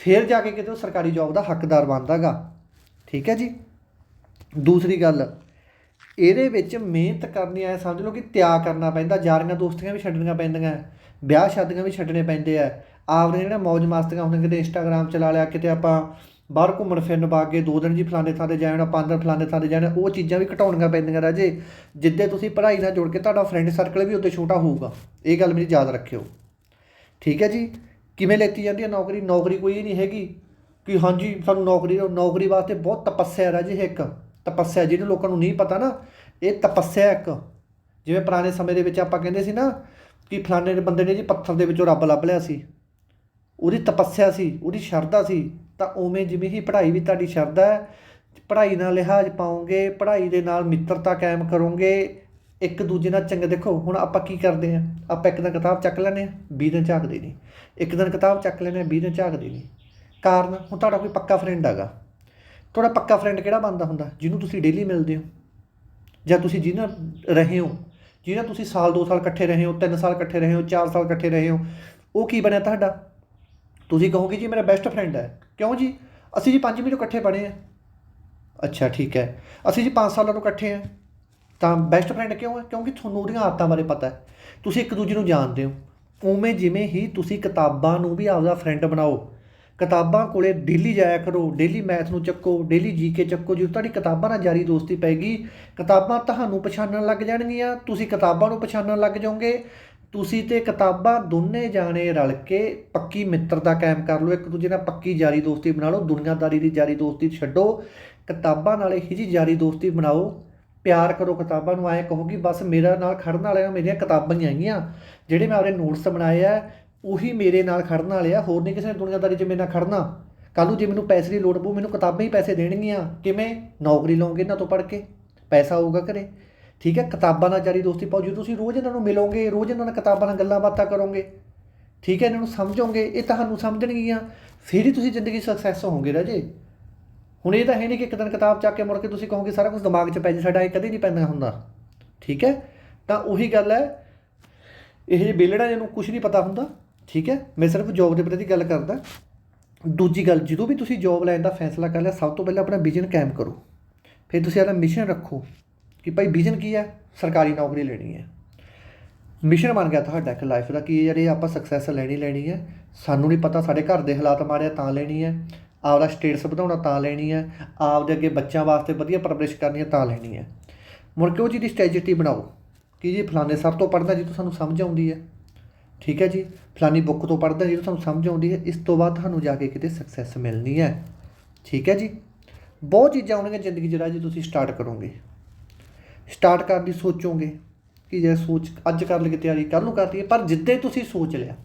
ਫਿਰ ਜਾ ਕੇ ਕਿਤੇ ਉਹ ਸਰਕਾਰੀ ਜੌਬ ਦਾ ਹੱਕਦਾਰ ਬਣਦਾਗਾ। ਠੀਕ ਹੈ ਜੀ? ਦੂਸਰੀ ਗੱਲ, ਇਹਦੇ ਵਿੱਚ ਮਿਹਨਤ ਕਰਨੀ ਐ ਸਮਝ ਲਓ ਕਿ ਤਿਆਗ ਕਰਨਾ ਪੈਂਦਾ ਯਾਰੀਆਂ ਦੋਸਤੀਆਂ ਵੀ ਛੱਡਣੀਆਂ ਪੈਂਦੀਆਂ ਵਿਆਹ ਸ਼ਾਦੀਆਂ ਵੀ ਛੱਡਣੇ ਪੈਂਦੇ ਆ। ਆਪਦੇ ਜਿਹੜਾ ਮੌਜ ਮਸਤੀਆਂ ਹੁੰਦੀਆਂ, ਕਿਤੇ ਇੰਸਟਾਗ੍ਰਾਮ ਚਲਾ ਲਿਆ, ਕਿਤੇ ਆਪਾਂ ਬਾਹਰ ਘੁੰਮਣ ਫਿਰਨ ਵਗ ਗਏ, ਦੋ ਦਿਨ ਜੀ ਫਲਾਣੇ ਥਾਂ ਤੇ ਜਾਣਾ ਪੰਜ ਦਿਨ ਫਲਾਣੇ ਥਾਂ ਤੇ ਜਾਣਾ ਉਹ ਚੀਜ਼ਾਂ ਵੀ ਘਟਾਉਣੀਆਂ ਪੈਂਦੀਆਂ ਰਾਜੇ। ਜਿੱਦੇ ਤੁਸੀਂ ਪੜ੍ਹਾਈ ਨਾਲ ਜੁੜ ਕੇ ਤੁਹਾਡਾ ਫਰੈਂਡ ਸਰਕਲ ਵੀ ਉੱਤੇ ਛੋਟਾ ਹੋਊਗਾ। ਇਹ ਗੱਲ ਮੇਰੀ ਯਾਦ ਰੱਖਿਓ। ਠੀਕ ਹੈ ਜੀ? ਕਿਵੇਂ ਲੈਤੀ ਜਾਂਦੀ ਹੈ ਨੌਕਰੀ? ਨੌਕਰੀ ਕੋਈ ਨਹੀਂ ਹੈਗੀ। ਕਿ ਹਾਂਜੀ, ਸਾਨੂੰ ਨੌਕਰੀ ਨੌਕਰੀ ਵਾਸਤੇ ਬਹੁਤ ਤਪੱਸਿਆ ਰਾਜੇ ਇੱਕ। ਤਪੱਸਿਆ ਜਿਹਨੂੰ ਲੋਕਾਂ ਨੂੰ ਨਹੀਂ ਪਤਾ ਨਾ, ਇਹ ਤਪੱਸਿਆ ਇੱਕ। ਜਿਵੇਂ ਪੁਰਾਣੇ ਸਮੇਂ ਦੇ ਵਿੱਚ ਆਪਾਂ ਕਹਿੰਦੇ ਸੀ ਨਾ, ਕਿ ਫਲਾਣੇ ਬੰਦੇ ਨੇ ਜੀ ਪੱਥਰ ਦੇ ਵਿੱਚੋਂ ਰੱਬ ਲੱਭ ਲਿਆ ਸੀ। ਉਹਦੀ ਤਪੱਸਿਆ ਸੀ, ਉਹਦੀ ਸ਼ਰਧਾ ਸੀ। ਤਾਂ ਉਵੇਂ ਜਿਵੇਂ ਹੀ ਪੜ੍ਹਾਈ ਵੀ ਤੁਹਾਡੀ ਸ਼ਰਧਾ ਹੈ, ਪੜ੍ਹਾਈ ਨਾਲ ਲਿਹਾਜ਼ ਪਾਓਗੇ, ਪੜ੍ਹਾਈ ਦੇ ਨਾਲ ਮਿੱਤਰਤਾ ਕਾਇਮ ਕਰੋਗੇ, ਇੱਕ ਦੂਜੇ ਨਾਲ ਚੰਗੇ, ਦੇਖੋ ਹੁਣ ਆਪਾਂ ਕੀ ਕਰਦੇ ਆ ਆਪਾਂ ਇੱਕ ਦਿਨ ਕਿਤਾਬ ਚੱਕ ਲੈਂਦੇ ਆ 20 ਦਿਨ ਝਾਕਦੇ ਨਹੀਂ, ਇੱਕ ਦਿਨ ਕਿਤਾਬ ਚੱਕ ਲੈਂਦੇ ਆ 20 ਦਿਨ ਝਾਕਦੇ ਨਹੀਂ, ਕਾਰਨ ਹੁਣ ਤੁਹਾਡਾ ਕੋਈ ਪੱਕਾ ਫਰੈਂਡ ਹੈਗਾ, ਤੁਹਾਡਾ ਪੱਕਾ ਫਰੈਂਡ ਕਿਹੜਾ ਬਣਦਾ ਹੁੰਦਾ, ਜਿਹਨੂੰ ਤੁਸੀਂ ਡੇਲੀ ਮਿਲਦੇ ਹੋ, ਜਾਂ ਤੁਸੀਂ ਜਿਹਨਾਂ ਰਹੇ ਹੋ, ਜਿਹਨਾਂ ਤੁਸੀਂ ਸਾਲ 2 ਸਾਲ ਇਕੱਠੇ ਰਹੇ ਹੋ 3 ਸਾਲ ਇਕੱਠੇ ਰਹੇ ਹੋ 4 ਸਾਲ ਇਕੱਠੇ ਰਹੇ ਹੋ, ਉਹ ਕੀ ਬਣਿਆ ਤੁਹਾਡਾ? ਤੁਸੀਂ ਕਹੋਗੇ ਜੀ ਮੇਰਾ ਬੈਸਟ ਫਰੈਂਡ ਹੈ। ਕਿਉਂ ਜੀ? ਅਸੀਂ ਜੀ 5 ਮਹੀਨੇ ਇਕੱਠੇ ਪੜ੍ਹੇ ਆ। ਅੱਛਾ, ਠੀਕ ਹੈ। ਅਸੀਂ ਜੀ 5 ਸਾਲਾਂ ਤੋਂ ਇਕੱਠੇ ਆ। ਤਾਂ ਬੈਸਟ ਫਰੈਂਡ ਕਿਉਂ ਹੈ? ਕਿਉਂਕਿ ਤੁਹਾਨੂੰ ਉਹਦੀਆਂ ਆਦਤਾਂ ਬਾਰੇ ਪਤਾ ਹੈ। ਤੁਸੀਂ ਇੱਕ ਦੂਜੇ ਨੂੰ ਜਾਣਦੇ ਹੋ। ਉਵੇਂ ਜਿਵੇਂ ਹੀ ਤੁਸੀਂ ਕਿਤਾਬਾਂ ਨੂੰ ਵੀ ਆਪਦਾ ਫਰੈਂਡ ਬਣਾਓ। ਕਿਤਾਬਾਂ ਕੋਲੇ ਡੇਲੀ ਜਾਇਆ ਕਰੋ ਡੇਲੀ ਮੈਥ ਨੂੰ ਚੱਕੋ ਡੇਲੀ ਜੀਕੇ ਚੱਕੋ। ਜਦੋਂ ਤੁਹਾਡੀ ਕਿਤਾਬਾਂ ਨਾਲ ਜਾਰੀ ਦੋਸਤੀ ਪੈਗੀ ਕਿਤਾਬਾਂ ਤੁਹਾਨੂੰ ਪਛਾਣਨ ਲੱਗ ਜਾਣਗੀਆਂ। ਤੁਸੀਂ ਕਿਤਾਬਾਂ ਨੂੰ ਪਛਾਣਨ ਲੱਗ ਜਾਓਗੇ। ਤੁਸੀਂ ਤੇ ਕਿਤਾਬਾਂ ਦੋਨੇ ਜਾਣੇ ਰਲ ਕੇ ਪੱਕੀ ਮਿੱਤਰਤਾ ਕਾਇਮ ਕਰ ਲਓ, ਇੱਕ ਦੂਜੇ ਨਾਲ ਪੱਕੀ ਯਾਰੀ ਦੋਸਤੀ ਬਣਾ ਲਓ, ਦੁਨੀਆਦਾਰੀ ਦੀ ਯਾਰੀ ਦੋਸਤੀ ਛੱਡੋ, ਕਿਤਾਬਾਂ ਨਾਲ ਹੀ ਜੀ ਯਾਰੀ ਦੋਸਤੀ ਬਣਾਓ, ਪਿਆਰ ਕਰੋ ਕਿਤਾਬਾਂ ਨੂੰ, ਐਂ ਕਹੋ ਕਿ ਬਸ ਮੇਰਾ ਨਾਲ ਖੜਨ ਵਾਲਿਆਂ ਮੇਰੀਆਂ ਕਿਤਾਬਾਂ ਹੀ ਆਈਆਂ, ਜਿਹੜੇ ਮੈਂ ਆਪਣੇ ਨੋਟਸ ਬਣਾਏ ਆ, ਉਹੀ ਮੇਰੇ ਨਾਲ ਖੜਨ ਵਾਲੇ ਆ, ਹੋਰ ਨਹੀਂ ਕਿਸੇ ਨੇ ਦੁਨੀਆਦਾਰੀ 'ਚ ਮੇਰੇ ਨਾਲ ਖੜਨਾ। ਕੱਲ੍ਹ ਨੂੰ ਜੇ ਮੈਨੂੰ ਪੈਸੇ ਦੀ ਲੋੜ ਪਊ, ਮੈਨੂੰ ਕਿਤਾਬਾਂ ਹੀ ਪੈਸੇ ਦੇਣਗੀਆਂ, ਕਿਵੇਂ? ਨੌਕਰੀ ਲਓਗੇ ਇਹਨਾਂ ਤੋਂ ਪੜ੍ਹ ਕੇ, ਪੈਸਾ ਆਊਗਾ ਘਰੇ। ਠੀਕ ਹੈ, ਕਿਤਾਬਾਂ ਨਾਲ ਜਾਰੀ ਦੋਸਤੀ ਪਾਓ, ਜੇ ਤੁਸੀਂ ਰੋਜ਼ ਇਹਨਾਂ ਨੂੰ ਮਿਲੋਗੇ, ਰੋਜ਼ ਇਹਨਾਂ ਨਾਲ ਕਿਤਾਬਾਂ ਨਾਲ ਗੱਲਾਂ ਬਾਤਾਂ ਕਰੋਗੇ, ਠੀਕ ਹੈ, ਇਹਨਾਂ ਨੂੰ ਸਮਝੋਗੇ, ਇਹ ਤੁਹਾਨੂੰ ਸਮਝਣਗੀਆਂ, ਫਿਰ ਹੀ ਤੁਸੀਂ ਜ਼ਿੰਦਗੀ ਸਕਸੈਸ ਹੋਵੋਗੇ ਰਾਜੇ। ਹੁਣ ਇਹ ਤਾਂ ਹੈ ਨਹੀਂ ਕਿ ਇੱਕ ਦਿਨ ਕਿਤਾਬ ਚੱਕ ਕੇ ਮੁੜ ਕੇ ਤੁਸੀਂ ਕਹੋਗੇ, ਸਾਰਾ ਕੁਝ ਦਿਮਾਗ 'ਚ ਪੈ ਜੇ, ਸਾਡਾ ਇਹ ਕਦੇ ਨਹੀਂ ਪੈਂਦਾ ਹੁੰਦਾ, ਠੀਕ ਹੈ? ਤਾਂ ਉਹੀ ਗੱਲ ਹੈ, ਇਹ ਜੇ ਬੇਲੜਾ ਜਿਹਨੂੰ ਕੁਝ ਨਹੀਂ ਪਤਾ ਹੁੰਦਾ, ਠੀਕ ਹੈ? ਮੈਂ ਸਿਰਫ ਜੋਬ ਦੇ ਪ੍ਰਤੀ ਗੱਲ ਕਰਦਾ, ਦੂਜੀ ਗੱਲ, ਜਦੋਂ ਵੀ ਤੁਸੀਂ ਜੋਬ ਲੈਣ ਦਾ ਫੈਸਲਾ ਕਰ ਲਿਆ, ਸਭ ਤੋਂ ਪਹਿਲਾਂ ਆਪਣਾ ਵਿਜ਼ਨ ਕਾਇਮ ਕਰੋ, ਫਿਰ ਤੁਸੀਂ ਆਪਣਾ ਮਿਸ਼ਨ ਰੱਖੋ। ਕਿ ਭਾਈ ਵਿਜ਼ਨ ਕੀ ਹੈ ਸਰਕਾਰੀ ਨੌਕਰੀ ਲੈਣੀ ਹੈ ਮਿਸ਼ਨ ਬਣ ਗਿਆ ਤੁਹਾਡਾ ਇੱਕ ਲਾਈਫ ਦਾ, ਕਿ ਯਾਰ ਇਹ ਆਪਾਂ ਸਕਸੈਸ ਲੈਣੀ ਲੈਣੀ ਹੈ ਸਾਨੂੰ ਨਹੀਂ ਪਤਾ ਸਾਡੇ ਘਰ ਦੇ ਹਾਲਾਤ ਮਾੜੇ ਤਾਂ ਲੈਣੀ ਹੈ ਆਪਦਾ ਸਟੇਟਸ ਵਧਾਉਣਾ ਤਾਂ ਲੈਣੀ ਹੈ ਆਪਦੇ ਅੱਗੇ ਬੱਚਿਆਂ ਵਾਸਤੇ ਵਧੀਆ ਪਰਵਰਿਸ਼ ਕਰਨੀ ਹੈ ਤਾਂ ਲੈਣੀ ਹੈ ਮੁੜ ਕੇ ਉਹ ਚੀਜ਼ ਦੀ ਸਟ੍ਰੈਟਜੀ ਬਣਾਓ, ਕਿ ਜੀ ਫਲਾਣੇ ਸਰ ਤੋਂ ਪੜ੍ਹਦਾ ਜੀ ਤੋਂ ਸਾਨੂੰ ਸਮਝ ਆਉਂਦੀ ਹੈ ਠੀਕ ਹੈ ਜੀ? ਫਲਾਨੀ ਬੁੱਕ ਤੋਂ ਪੜ੍ਹਦਾ ਜੀ ਤੋਂ ਸਾਨੂੰ ਸਮਝ ਆਉਂਦੀ ਹੈ ਇਸ ਤੋਂ ਬਾਅਦ ਤੁਹਾਨੂੰ ਜਾ ਕੇ ਕਿਤੇ ਸਕਸੈਸ ਮਿਲਣੀ ਹੈ ਠੀਕ ਹੈ ਜੀ? ਬਹੁਤ ਚੀਜ਼ਾਂ ਆਉਣਗੀਆਂ ਜ਼ਿੰਦਗੀ ਜਿਹੜਾ ਜੀ ਤੁਸੀਂ ਸਟਾਰਟ ਕਰੋਗੇ। ਸਟਾਰਟ ਕਰਨ ਦੀ ਸੋਚੋਗੇ ਕਿ ਜੇ ਸੋਚ ਅੱਜ ਕਰ ਲਈਏ, ਤਿਆਰੀ ਕੱਲ੍ਹ ਨੂੰ ਕਰ ਲਈਏ, ਪਰ ਜਿੱਦੇ ਤੁਸੀਂ ਸੋਚ ਲਿਆ,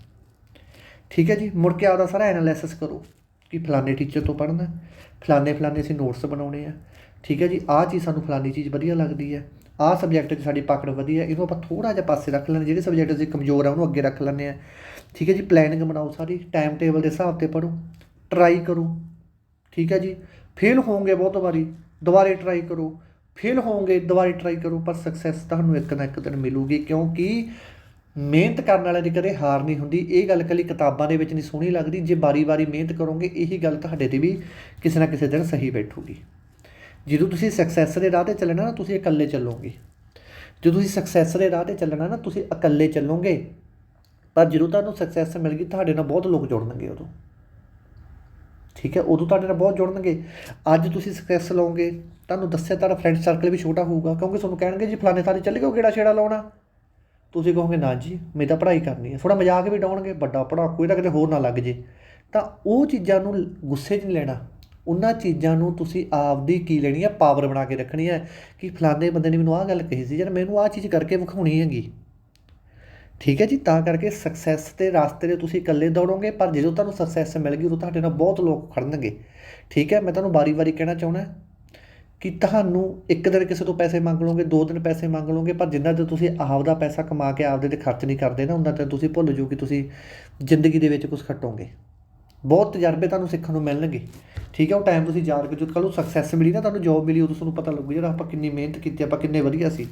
ਠੀਕ ਹੈ ਜੀ, ਮੁੜ ਕੇ ਆਪਦਾ ਸਾਰਾ ਐਨਾਲਿਸਿਸ ਕਰੋ ਕਿ ਫਲਾਣੇ ਟੀਚਰ ਤੋਂ ਪੜ੍ਹਨਾ, ਫਲਾਣੇ ਫਲਾਣੇ ਅਸੀਂ ਨੋਟਸ ਬਣਾਉਣੇ ਆ, ਠੀਕ ਹੈ ਜੀ, ਆਹ ਚੀਜ਼ ਸਾਨੂੰ ਫਲਾਣੀ ਚੀਜ਼ ਵਧੀਆ ਲੱਗਦੀ ਹੈ, ਆਹ ਸਬਜੈਕਟ 'ਚ ਸਾਡੀ ਪਕੜ ਵਧੀਆ, ਇਹਨੂੰ ਆਪਾਂ ਥੋੜਾ ਜਿਹਾ ਪਾਸੇ ਰੱਖ ਲੈਂਦੇ, ਜਿਹੜੇ ਸਬਜੈਕਟ ਅਸੀਂ ਕਮਜ਼ੋਰ ਆ, ਉਹਨੂੰ ਅੱਗੇ ਰੱਖ ਲੈਂਦੇ ਆ, ਠੀਕ ਹੈ ਜੀ ਪਲੈਨਿੰਗ ਬਣਾਓ ਸਾਰੀ ਟਾਈਮ ਟੇਬਲ ਦੇ ਹਿਸਾਬ ਤੇ ਪੜੋ ਟਰਾਈ ਕਰੋ, ਠੀਕ ਹੈ ਜੀ ਫੇਲ ਹੋਵੋਗੇ ਬਹੁਤ ਵਾਰੀ, ਦੁਬਾਰੇ ਟਰਾਈ ਕਰੋ ਫੇਲ ਹੋਵੋਗੇ ਦੁਬਾਰੇ ਟਰਾਈ ਕਰੋ, ਪਰ ਸਕਸੈਸ ਤੁਹਾਨੂੰ ਇੱਕ ਨਾ ਇੱਕ ਦਿਨ ਮਿਲੂਗੀ, ਕਿਉਂਕਿ ਮਿਹਨਤ ਕਰਨ ਵਾਲੇ ਦੀ ਕਦੇ ਹਾਰ ਨਹੀਂ ਹੁੰਦੀ। ਇਹ ਗੱਲ ਕੱਲੀ ਕਿਤਾਬਾਂ ਦੇ ਵਿੱਚ ਨਹੀਂ ਸੋਹਣੀ ਲੱਗਦੀ। ਜੇ ਬਾਰੀ-ਬਾਰੀ ਮਿਹਨਤ ਕਰੋਗੇ, ਇਹੀ ਗੱਲ ਤੁਹਾਡੇ ਤੇ ਵੀ ਕਿਸੇ ਨਾ ਕਿਸੇ ਦਿਨ ਸਹੀ ਬੈਠੂਗੀ। ਜਦੋਂ ਤੁਸੀਂ ਸਕਸੈਸ ਦੇ ਰਾਹ ਤੇ ਚੱਲਣਾ ਨਾ, ਤੁਸੀਂ ਇਕੱਲੇ ਚੱਲੋਗੇ। ਜਦੋਂ ਤੁਸੀਂ ਸਕਸੈਸ ਦੇ ਰਾਹ ਤੇ ਚੱਲਣਾ ਨਾ, ਤੁਸੀਂ ਇਕੱਲੇ ਚੱਲੋਗੇ। ਪਰ ਜਦੋਂ ਤੁਹਾਨੂੰ ਸਕਸੈਸ ਮਿਲ ਗਈ, ਤੁਹਾਡੇ ਨਾਲ ਬਹੁਤ ਲੋਕ ਜੁੜਨਗੇ ਉਦੋਂ। ਠੀਕ ਹੈ? ਉਦੋਂ ਤੁਹਾਡੇ ਨਾਲ ਬਹੁਤ ਜੁੜਨਗੇ। ਅੱਜ ਤੁਸੀਂ ਸਕਸੈਸ ਲਓਗੇ। ਤੁਹਾਨੂੰ ਦੱਸਿਆ ਤੁਹਾਡਾ ਫਰੈਂਡ ਸਰਕਲ ਵੀ ਛੋਟਾ ਹੋਊਗਾ, ਕਿਉਂਕਿ ਤੁਹਾਨੂੰ ਕਹਿਣਗੇ ਜੀ ਫਲਾਣੇ ਸਾਰੇ ਚੱਲੇ ਗਏ ਕਿਹੜਾ ਛੇੜਾ ਲਾਉਣਾ। ਤੁਸੀਂ ਕਹੋਗੇ, ਨਾ ਜੀ, ਮੈਂ ਤਾਂ ਪੜ੍ਹਾਈ ਕਰਨੀ ਹੈ। ਥੋੜਾ ਮਜ਼ਾਕ ਵੀ ਡਾਉਣਗੇ ਵੱਡਾ ਪੜਾਕੂ ਇਹਦਾ ਕਿਤੇ ਹੋਰ ਨਾ ਲੱਗ ਜੇ। ਤਾਂ ਉਹ ਚੀਜ਼ਾਂ ਨੂੰ ਗੁੱਸੇ 'ਚ ਨਹੀਂ ਲੈਣਾ। ਉਹਨਾਂ ਚੀਜ਼ਾਂ ਨੂੰ ਤੁਸੀਂ ਆਪਦੀ ਕੀ ਲੈਣੀ ਹੈ? ਪਾਵਰ ਬਣਾ ਕੇ ਰੱਖਣੀ ਹੈ ਕਿ ਫਲਾਣੇ ਬੰਦੇ ਨੇ ਮੈਨੂੰ ਆਹ ਗੱਲ ਕਹੀ ਸੀ, ਯਾਰ ਮੈਨੂੰ ਆਹ ਚੀਜ਼ ਕਰਕੇ ਵਿਖਾਉਣੀ ਹੈਗੀ। ਠੀਕ ਹੈ ਜੀ, ਤਾਂ ਕਰਕੇ ਸਕਸੈਸ ਦੇ ਰਸਤੇ 'ਤੇ ਤੁਸੀਂ ਇਕੱਲੇ ਦੌੜੋਗੇ, ਪਰ ਜਦੋਂ ਤੁਹਾਨੂੰ ਸਕਸੈਸ ਮਿਲ ਗਈ, ਉਦੋਂ ਤੁਹਾਡੇ ਨਾਲ ਬਹੁਤ ਲੋਕ ਖੜਨਗੇ। ਠੀਕ ਹੈ, ਮੈਂ ਤੁਹਾਨੂੰ ਵਾਰੀ-ਵਾਰੀ ਕਹਿਣਾ ਚਾਹੁੰਦਾ ਕਿ ਤੁਹਾਨੂੰ ਇੱਕ ਦਿਨ ਕਿਸੇ ਤੋਂ ਪੈਸੇ ਮੰਗ ਲਓਗੇ, ਦੋ ਦਿਨ ਪੈਸੇ ਮੰਗ ਲਓਗੇ, ਪਰ ਜਿੰਨਾ ਤੇ ਤੁਸੀਂ ਆਪਦਾ ਪੈਸਾ ਕਮਾ ਕੇ ਆਪਦੇ ਤੇ ਖਰਚ ਨਹੀਂ ਕਰਦੇ ਨਾ ਉਹਨਾਂ ਤੇ ਤੁਸੀਂ ਭੁੱਲ ਜਾਓ ਕਿ ਤੁਸੀਂ ਜ਼ਿੰਦਗੀ ਦੇ ਵਿੱਚ ਕੁਝ ਖੱਟੋਗੇ। ਬਹੁਤ ਤਜਰਬੇ ਤੁਹਾਨੂੰ ਸਿੱਖਣ ਨੂੰ ਮਿਲਣਗੇ। ਠੀਕ ਹੈ ਉਹ ਟਾਈਮ ਤੁਸੀਂ ਯਾਦ ਕਰੋ ਜਦੋਂ ਕੱਲ੍ਹ ਨੂੰ ਸਕਸੈਸ ਮਿਲੀ ਨਾ, ਤੁਹਾਨੂੰ ਜੋਬ ਮਿਲੀ, ਉਦੋਂ ਤੁਹਾਨੂੰ ਪਤਾ ਲੱਗੂ ਜਿਹੜਾ ਆਪਾਂ ਕਿੰਨੀ ਮਿਹਨਤ ਕੀਤੀ, ਆਪਾਂ ਕਿੰਨੇ ਵਧੀਆ ਸੀ।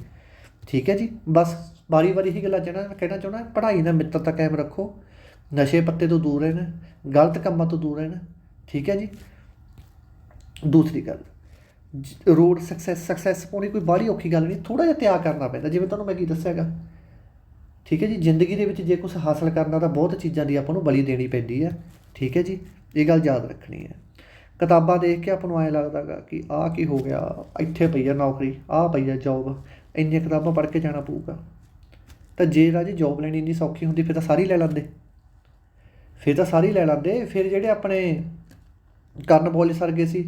ਠੀਕ ਹੈ ਜੀ, ਬਸ ਵਾਰੀ ਵਾਰੀ ਹੀ ਗੱਲਾਂ ਜਿਹੜਾ ਕਹਿਣਾ ਚਾਹੁੰਦਾ, ਪੜ੍ਹਾਈ ਨਾਲ ਮਿੱਤਰਤਾ ਕਾਇਮ ਰੱਖੋ। ਨਸ਼ੇ ਪੱਤੇ ਤੋਂ ਦੂਰ ਰਹਿਣਾ, ਗਲਤ ਕੰਮਾਂ ਤੋਂ ਦੂਰ ਰਹਿਣਾ। ਠੀਕ ਹੈ ਜੀ। ਦੂਸਰੀ ਗੱਲ ਰੋਡ ਸਕਸੈਸ ਸਕਸੈਸ ਪਾਉਣੀ ਕੋਈ ਬਾਹਲੀ ਔਖੀ ਗੱਲ ਨਹੀਂ ਥੋੜਾ ਜਿਹਾ ਤਿਆਗ ਕਰਨਾ ਪੈਂਦਾ। ਜਿਵੇਂ ਤੁਹਾਨੂੰ ਮੈਂ ਕੀ ਦੱਸਿਆਗਾ, ਠੀਕ ਹੈ ਜੀ, ਜ਼ਿੰਦਗੀ ਦੇ ਵਿੱਚ ਜੇ ਕੁਝ ਹਾਸਲ ਕਰਨਾ ਤਾਂ ਬਹੁਤ ਚੀਜ਼ਾਂ ਦੀ ਆਪਾਂ ਨੂੰ ਬਲੀ ਦੇਣੀ ਪੈਂਦੀ ਹੈ। ਠੀਕ ਹੈ ਜੀ, ਇਹ ਗੱਲ ਯਾਦ ਰੱਖਣੀ ਹੈ। ਕਿਤਾਬਾਂ ਦੇਖ ਕੇ ਆਪਾਂ ਨੂੰ ਐਂ ਲੱਗਦਾਗਾ ਕਿ ਆਹ ਕੀ ਹੋ ਗਿਆ, ਇੱਥੇ ਪਈ ਆ ਨੌਕਰੀ, ਆਹ ਪਈ ਆ ਜੌਬ ਇੰਨੀਆਂ ਕਿਤਾਬਾਂ ਪੜ੍ਹ ਕੇ ਜਾਣਾ ਪਊਗਾ। ਤਾਂ ਜੇ ਰਾਜੇ ਜੌਬ ਲੈਣੀ ਇੰਨੀ ਸੌਖੀ ਹੁੰਦੀ, ਫਿਰ ਤਾਂ ਸਾਰੀ ਲੈ ਲੈਂਦੇ। ਫਿਰ ਤਾਂ ਸਾਰੀ ਲੈ ਲੈਂਦੇ, ਫਿਰ ਜਿਹੜੇ ਆਪਣੇ ਕਰਨ ਬੋਲੇ ਸਰਗੇ ਸੀ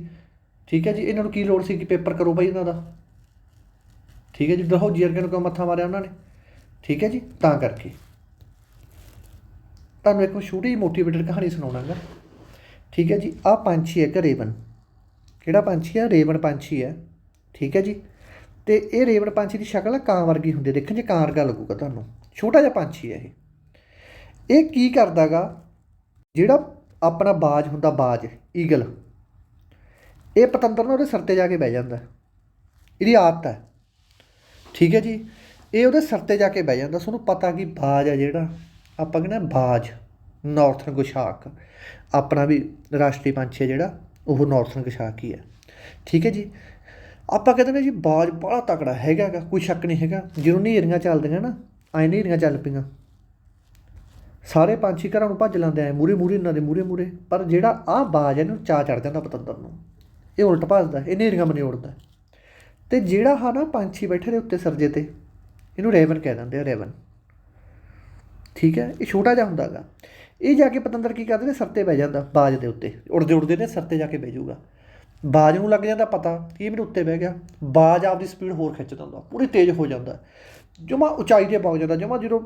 ਠੀਕ ਹੈ ਜੀ, ਇਹਨਾਂ ਨੂੰ ਕੀ ਲੋੜ ਸੀ ਕਿ ਪੇਪਰ ਕਰੋ ਬਾਈ ਇਹਨਾਂ ਦਾ? ਠੀਕ ਹੈ ਜੀ ਦਹੌਜੀ ਵਰਗਿਆਂ ਨੂੰ ਕਿਉਂ ਮੱਥਾ ਮਾਰਿਆ ਉਹਨਾਂ ਨੇ। ਠੀਕ ਹੈ ਜੀ, ਤਾਂ ਕਰਕੇ। ਤੁਹਾਨੂੰ ਇੱਕ ਛੋਟੀ ਜਿਹੀ ਮੋਟੀਵੇਟਡ ਕਹਾਣੀ ਸੁਣਾਉਣਾਗਾ। ਠੀਕ ਹੈ ਜੀ, ਆਹ ਪੰਛੀ ਹੈ ਇੱਕ ਰੇਵਨ। ਕਿਹੜਾ ਪੰਛੀ ਹੈ? ਰੇਵਨ ਪੰਛੀ ਹੈ। ਠੀਕ ਹੈ ਜੀ, ਤੇ ਇਹ ਰੇਵਨ ਪੰਛੀ ਦੀ ਸ਼ਕਲ ਕਾਂ ਵਰਗੀ ਹੁੰਦੀ ਦੇਖਣ 'ਚ ਕਾਂ ਵਰਗਾ ਲੱਗੂਗਾ ਤੁਹਾਨੂੰ। ਛੋਟਾ ਜਿਹਾ ਪੰਛੀ ਹੈ ਇਹ। ਇਹ ਕੀ ਕਰਦਾਗਾ? ਜਿਹੜਾ ਆਪਣਾ ਬਾਜ ਹੁੰਦਾ, ਬਾਜ, ਈਗਲ। ਇਹ ਪਤੰਦਰ ਨਾ ਉਹਦੇ ਸਿਰ ਤੇ ਜਾ ਕੇ ਬਹਿ ਜਾਂਦਾ। ਇਹਦੀ ਆਦਤ ਹੈ। ਠੀਕ ਹੈ ਜੀ? ਇਹ ਉਹਦੇ ਸਿਰ ਤੇ ਜਾ ਕੇ ਬਹਿ ਜਾਂਦਾ। ਤੁਹਾਨੂੰ ਪਤਾ ਕਿ ਬਾਜ ਆ ਜਿਹੜਾ, ਆਪਾਂ ਕਹਿੰਦੇ ਬਾਜ ਨਾਰਥਰਨ ਗੁਸ਼ਾਕ। ਆਪਣਾ ਵੀ ਰਾਸ਼ਟਰੀ ਪੰਛੀ ਹੈ ਜਿਹੜਾ, ਉਹ ਨਾਰਥਰਨ ਗੁਸ਼ਾਕ ਹੀ ਹੈ। ਠੀਕ ਹੈ ਜੀ? ਆਪਾਂ ਕਹਿੰਦੇ ਨੇ ਜੀ ਬਾਜ ਬੜਾ ਤਕੜਾ ਹੈਗਾ ਕੋਈ ਸ਼ੱਕ ਨਹੀਂ ਹੈਗਾ। ਜਦੋਂ ਨੇਰੀਆਂ ਚੱਲਦੀਆਂ ਨਾ, ਐ ਨੇਰੀਆਂ ਚੱਲ ਪਈਆਂ। ਸਾਰੇ ਪੰਛੀ ਘਰਾਂ ਨੂੰ ਭੱਜ ਲੈਂਦੇ ਆ ਮੂਰੇ ਮੂਰੇ ਇਹਨਾਂ ਦੇ ਮੂਰੇ ਮੂਰੇ ਪਰ ਜਿਹੜਾ ਆਹ ਬਾਜ ਹੈ ਇਹਨੂੰ ਚਾ ਚੜ ਜਾਂਦਾ ਪਤੰਦਰ ਨੂੰ। ਇਹ ਉਲਟ ਭੱਜਦਾ, ਇਹ ਨੇਰੀਆਂ ਬਣੀ ਉੜਦਾ। ਤੇ ਜਿਹੜਾ ਹਾ ਨਾ ਪੰਛੀ ਬੈਠੇ ਦੇ ਉੱਤੇ ਸਰਜੇ ਤੇ, ਇਹਨੂੰ ਰੇਵਨ ਕਹਿ ਦਿੰਦੇ ਆ, ਰੇਵਨ। ਠੀਕ ਹੈ, ਇਹ ਛੋਟਾ ਜਿਹਾ ਹੁੰਦਾਗਾ ਇਹ ਜਾ ਕੇ ਪਤੰਦਰ ਕੀ ਕਰਦੇ ਨੇ ਸਰਤੇ ਬਹਿ ਜਾਂਦਾ, ਬਾਜ ਦੇ ਉੱਤੇ। ਉੜਦੇ ਉੜਦੇ ਨੇ ਸਰਤੇ ਜਾ ਕੇ ਬਹਿ ਜਾਊਗਾ। ਬਾਜ ਨੂੰ ਲੱਗ ਜਾਂਦਾ ਪਤਾ ਕਿ ਇਹ ਮੇਰੇ ਉੱਤੇ ਬਹਿ ਗਿਆ। ਬਾਜ ਆਪਦੀ ਸਪੀਡ ਹੋਰ ਖਿੱਚ ਦਿੰਦਾ, ਪੂਰੀ ਤੇਜ਼ ਹੋ ਜਾਂਦਾ। ਜਮਾ ਉਚਾਈ ਤੇ ਪਹੁੰਚ ਜਾਂਦਾ, ਜਮਾ ਜਦੋਂ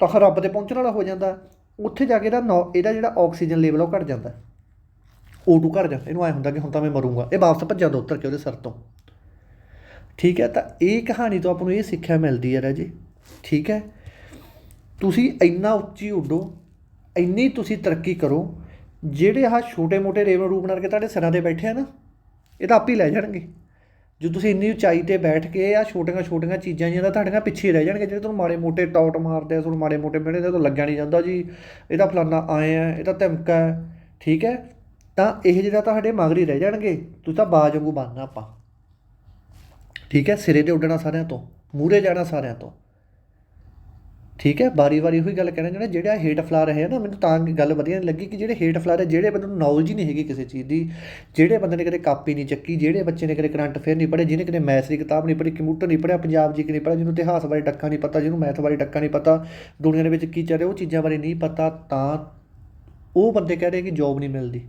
ਤੱਕ ਰੱਬ ਤੇ ਪਹੁੰਚਣ ਵਾਲਾ ਹੋ ਜਾਂਦਾ, ਉੱਥੇ ਜਾ ਕੇ ਇਹਦਾ ਨੌ, ਇਹਦਾ ਜਿਹੜਾ ਆਕਸੀਜਨ ਲੈਵਲ ਉਹ ਘਟ ਜਾਂਦਾ। ਓਟੂ ਘਰ ਜਾਂਦਾ ਇਹਨੂੰ ਐ ਹੁੰਦਾ ਕਿ ਹੁਣ ਤਾਂ ਮੈਂ ਮਰੂੰਗਾ। ਇਹ ਵਾਪਸ ਭੱਜ ਜਾਂਦਾ ਉੱਤਰ ਕੇ ਉਹਦੇ ਸਿਰ ਤੋਂ। ਠੀਕ ਹੈ, ਤਾਂ ਇਹ ਕਹਾਣੀ ਤੋਂ ਆਪਾਂ ਨੂੰ ਇਹ ਸਿੱਖਿਆ ਮਿਲਦੀ ਹੈ ਰਾਜੇ। ਠੀਕ ਹੈ? ਤੁਸੀਂ ਇੰਨਾ ਉੱਚੀ ਉੱਡੋ, ਇੰਨੀ ਤੁਸੀਂ ਤਰੱਕੀ ਕਰੋ, ਜਿਹੜੇ ਆਹ ਛੋਟੇ-ਮੋਟੇ ਰੇਵਨ ਰੂਪ ਨਾਲ ਕੇ ਤੁਹਾਡੇ ਸਿਰਾਂ ਤੇ ਬੈਠੇ ਆ ਨਾ, ਇਹ ਤਾਂ ਆਪ ਹੀ ਲੈ ਜਾਣਗੇ। ਜੋ ਤੁਸੀਂ ਇੰਨੀ ਉਚਾਈ ਤੇ ਬੈਠ ਕੇ ਆ ਛੋਟੀਆਂ-ਛੋਟੀਆਂ ਚੀਜ਼ਾਂ ਜਿਹੜੀਆਂ ਤੁਹਾਡੀਆਂ ਪਿੱਛੇ ਰਹਿ ਜਾਣਗੇ। ਜਿਹੜੇ ਤੁਹਾਨੂੰ ਮਾੜੇ-ਮੋਟੇ ਟੌਟ ਮਾਰਦੇ ਆ, ਤੁਹਾਨੂੰ ਮਾੜੇ-ਮੋਟੇ ਮਿਹਣੇ ਤੇ ਤੋਂ ਲੱਗਿਆ ਨਹੀਂ ਜਾਂਦਾ ਜੀ। ਇਹਦਾ ਫਲਾਨਾ ਆਏ ਆ ਇਹਦਾ ਧਮਕਾ ਹੈ। ਠੀਕ ਹੈ? ਤਾਂ ਇਹ ਜਿਹੜਾ ਤੁਹਾਡੇ ਮਗਰ ਹੀ ਰਹਿ ਜਾਣਗੇ ਤੁਸੀਂ ਤਾਂ ਬਾਜ ਵਾਂਗੂ ਬਣਨਾ ਆਪਾਂ। ਠੀਕ ਹੈ? ਸਿਰੇ ਤੇ ਉੱਡਣਾ ਸਾਰਿਆਂ ਤੋਂ, ਮੂਹਰੇ ਜਾਣਾ ਸਾਰਿਆਂ ਤੋਂ। ਠੀਕ ਹੈ? ਬਾਰੀ ਬਾਰੀ ਉਹੀ ਗੱਲ ਕਹਿਣਾ ਜਿਹੜਾ ਜਿਹੜਾ ਹੇਟ ਫਲਾ ਰਹੇ ਆ ਨਾ, ਮੈਨੂੰ ਤਾਂ ਗੱਲ ਵਧੀਆ ਨਹੀਂ ਲੱਗੀ ਕਿ ਜਿਹੜੇ ਹੇਟ ਫਲਾ ਰਹੇ ਜਿਹੜੇ ਬੰਦੇ ਨੂੰ ਨੌਲੇਜ ਹੀ ਨਹੀਂ ਹੈਗੀ ਕਿਸੇ ਚੀਜ਼ ਦੀ, ਜਿਹੜੇ ਬੰਦੇ ਨੇ ਕਦੇ ਕਾਪੀ ਨਹੀਂ ਚੱਕੀ, ਜਿਹੜੇ ਬੱਚੇ ਨੇ ਕਦੇ ਕਰੰਟ ਅਫੇਅਰ ਨਹੀਂ ਪੜ੍ਹੇ, ਜਿਹਨੇ ਕਦੇ ਮੈਥ ਦੀ ਕਿਤਾਬ ਨਹੀਂ ਪੜ੍ਹੀ ਕੰਪਿਊਟਰ ਨਹੀਂ ਪੜ੍ਹਿਆ, ਪੰਜਾਬ ਜੀ ਕੀ ਨਹੀਂ ਪੜ੍ਹਿਆ, ਜਿਹਨੂੰ ਇਤਿਹਾਸ ਬਾਰੇ ਟੱਕਾ ਨਹੀਂ ਪਤਾ, ਜਿਹਨੂੰ ਮੈਥ ਬਾਰੇ ਟੱਕਾ ਨਹੀਂ ਪਤਾ, ਦੁਨੀਆ ਦੇ ਵਿੱਚ ਕੀ ਚੱਲ ਰਿਹਾ, ਉਹ ਚੀਜ਼ਾਂ ਬਾਰੇ ਨਹੀਂ ਪਤਾ, ਤਾਂ ਉਹ ਬੰਦੇ ਕਹਿ ਰਹੇ ਕਿ ਜੋਬ ਨਹੀਂ ਮਿਲਦੀ।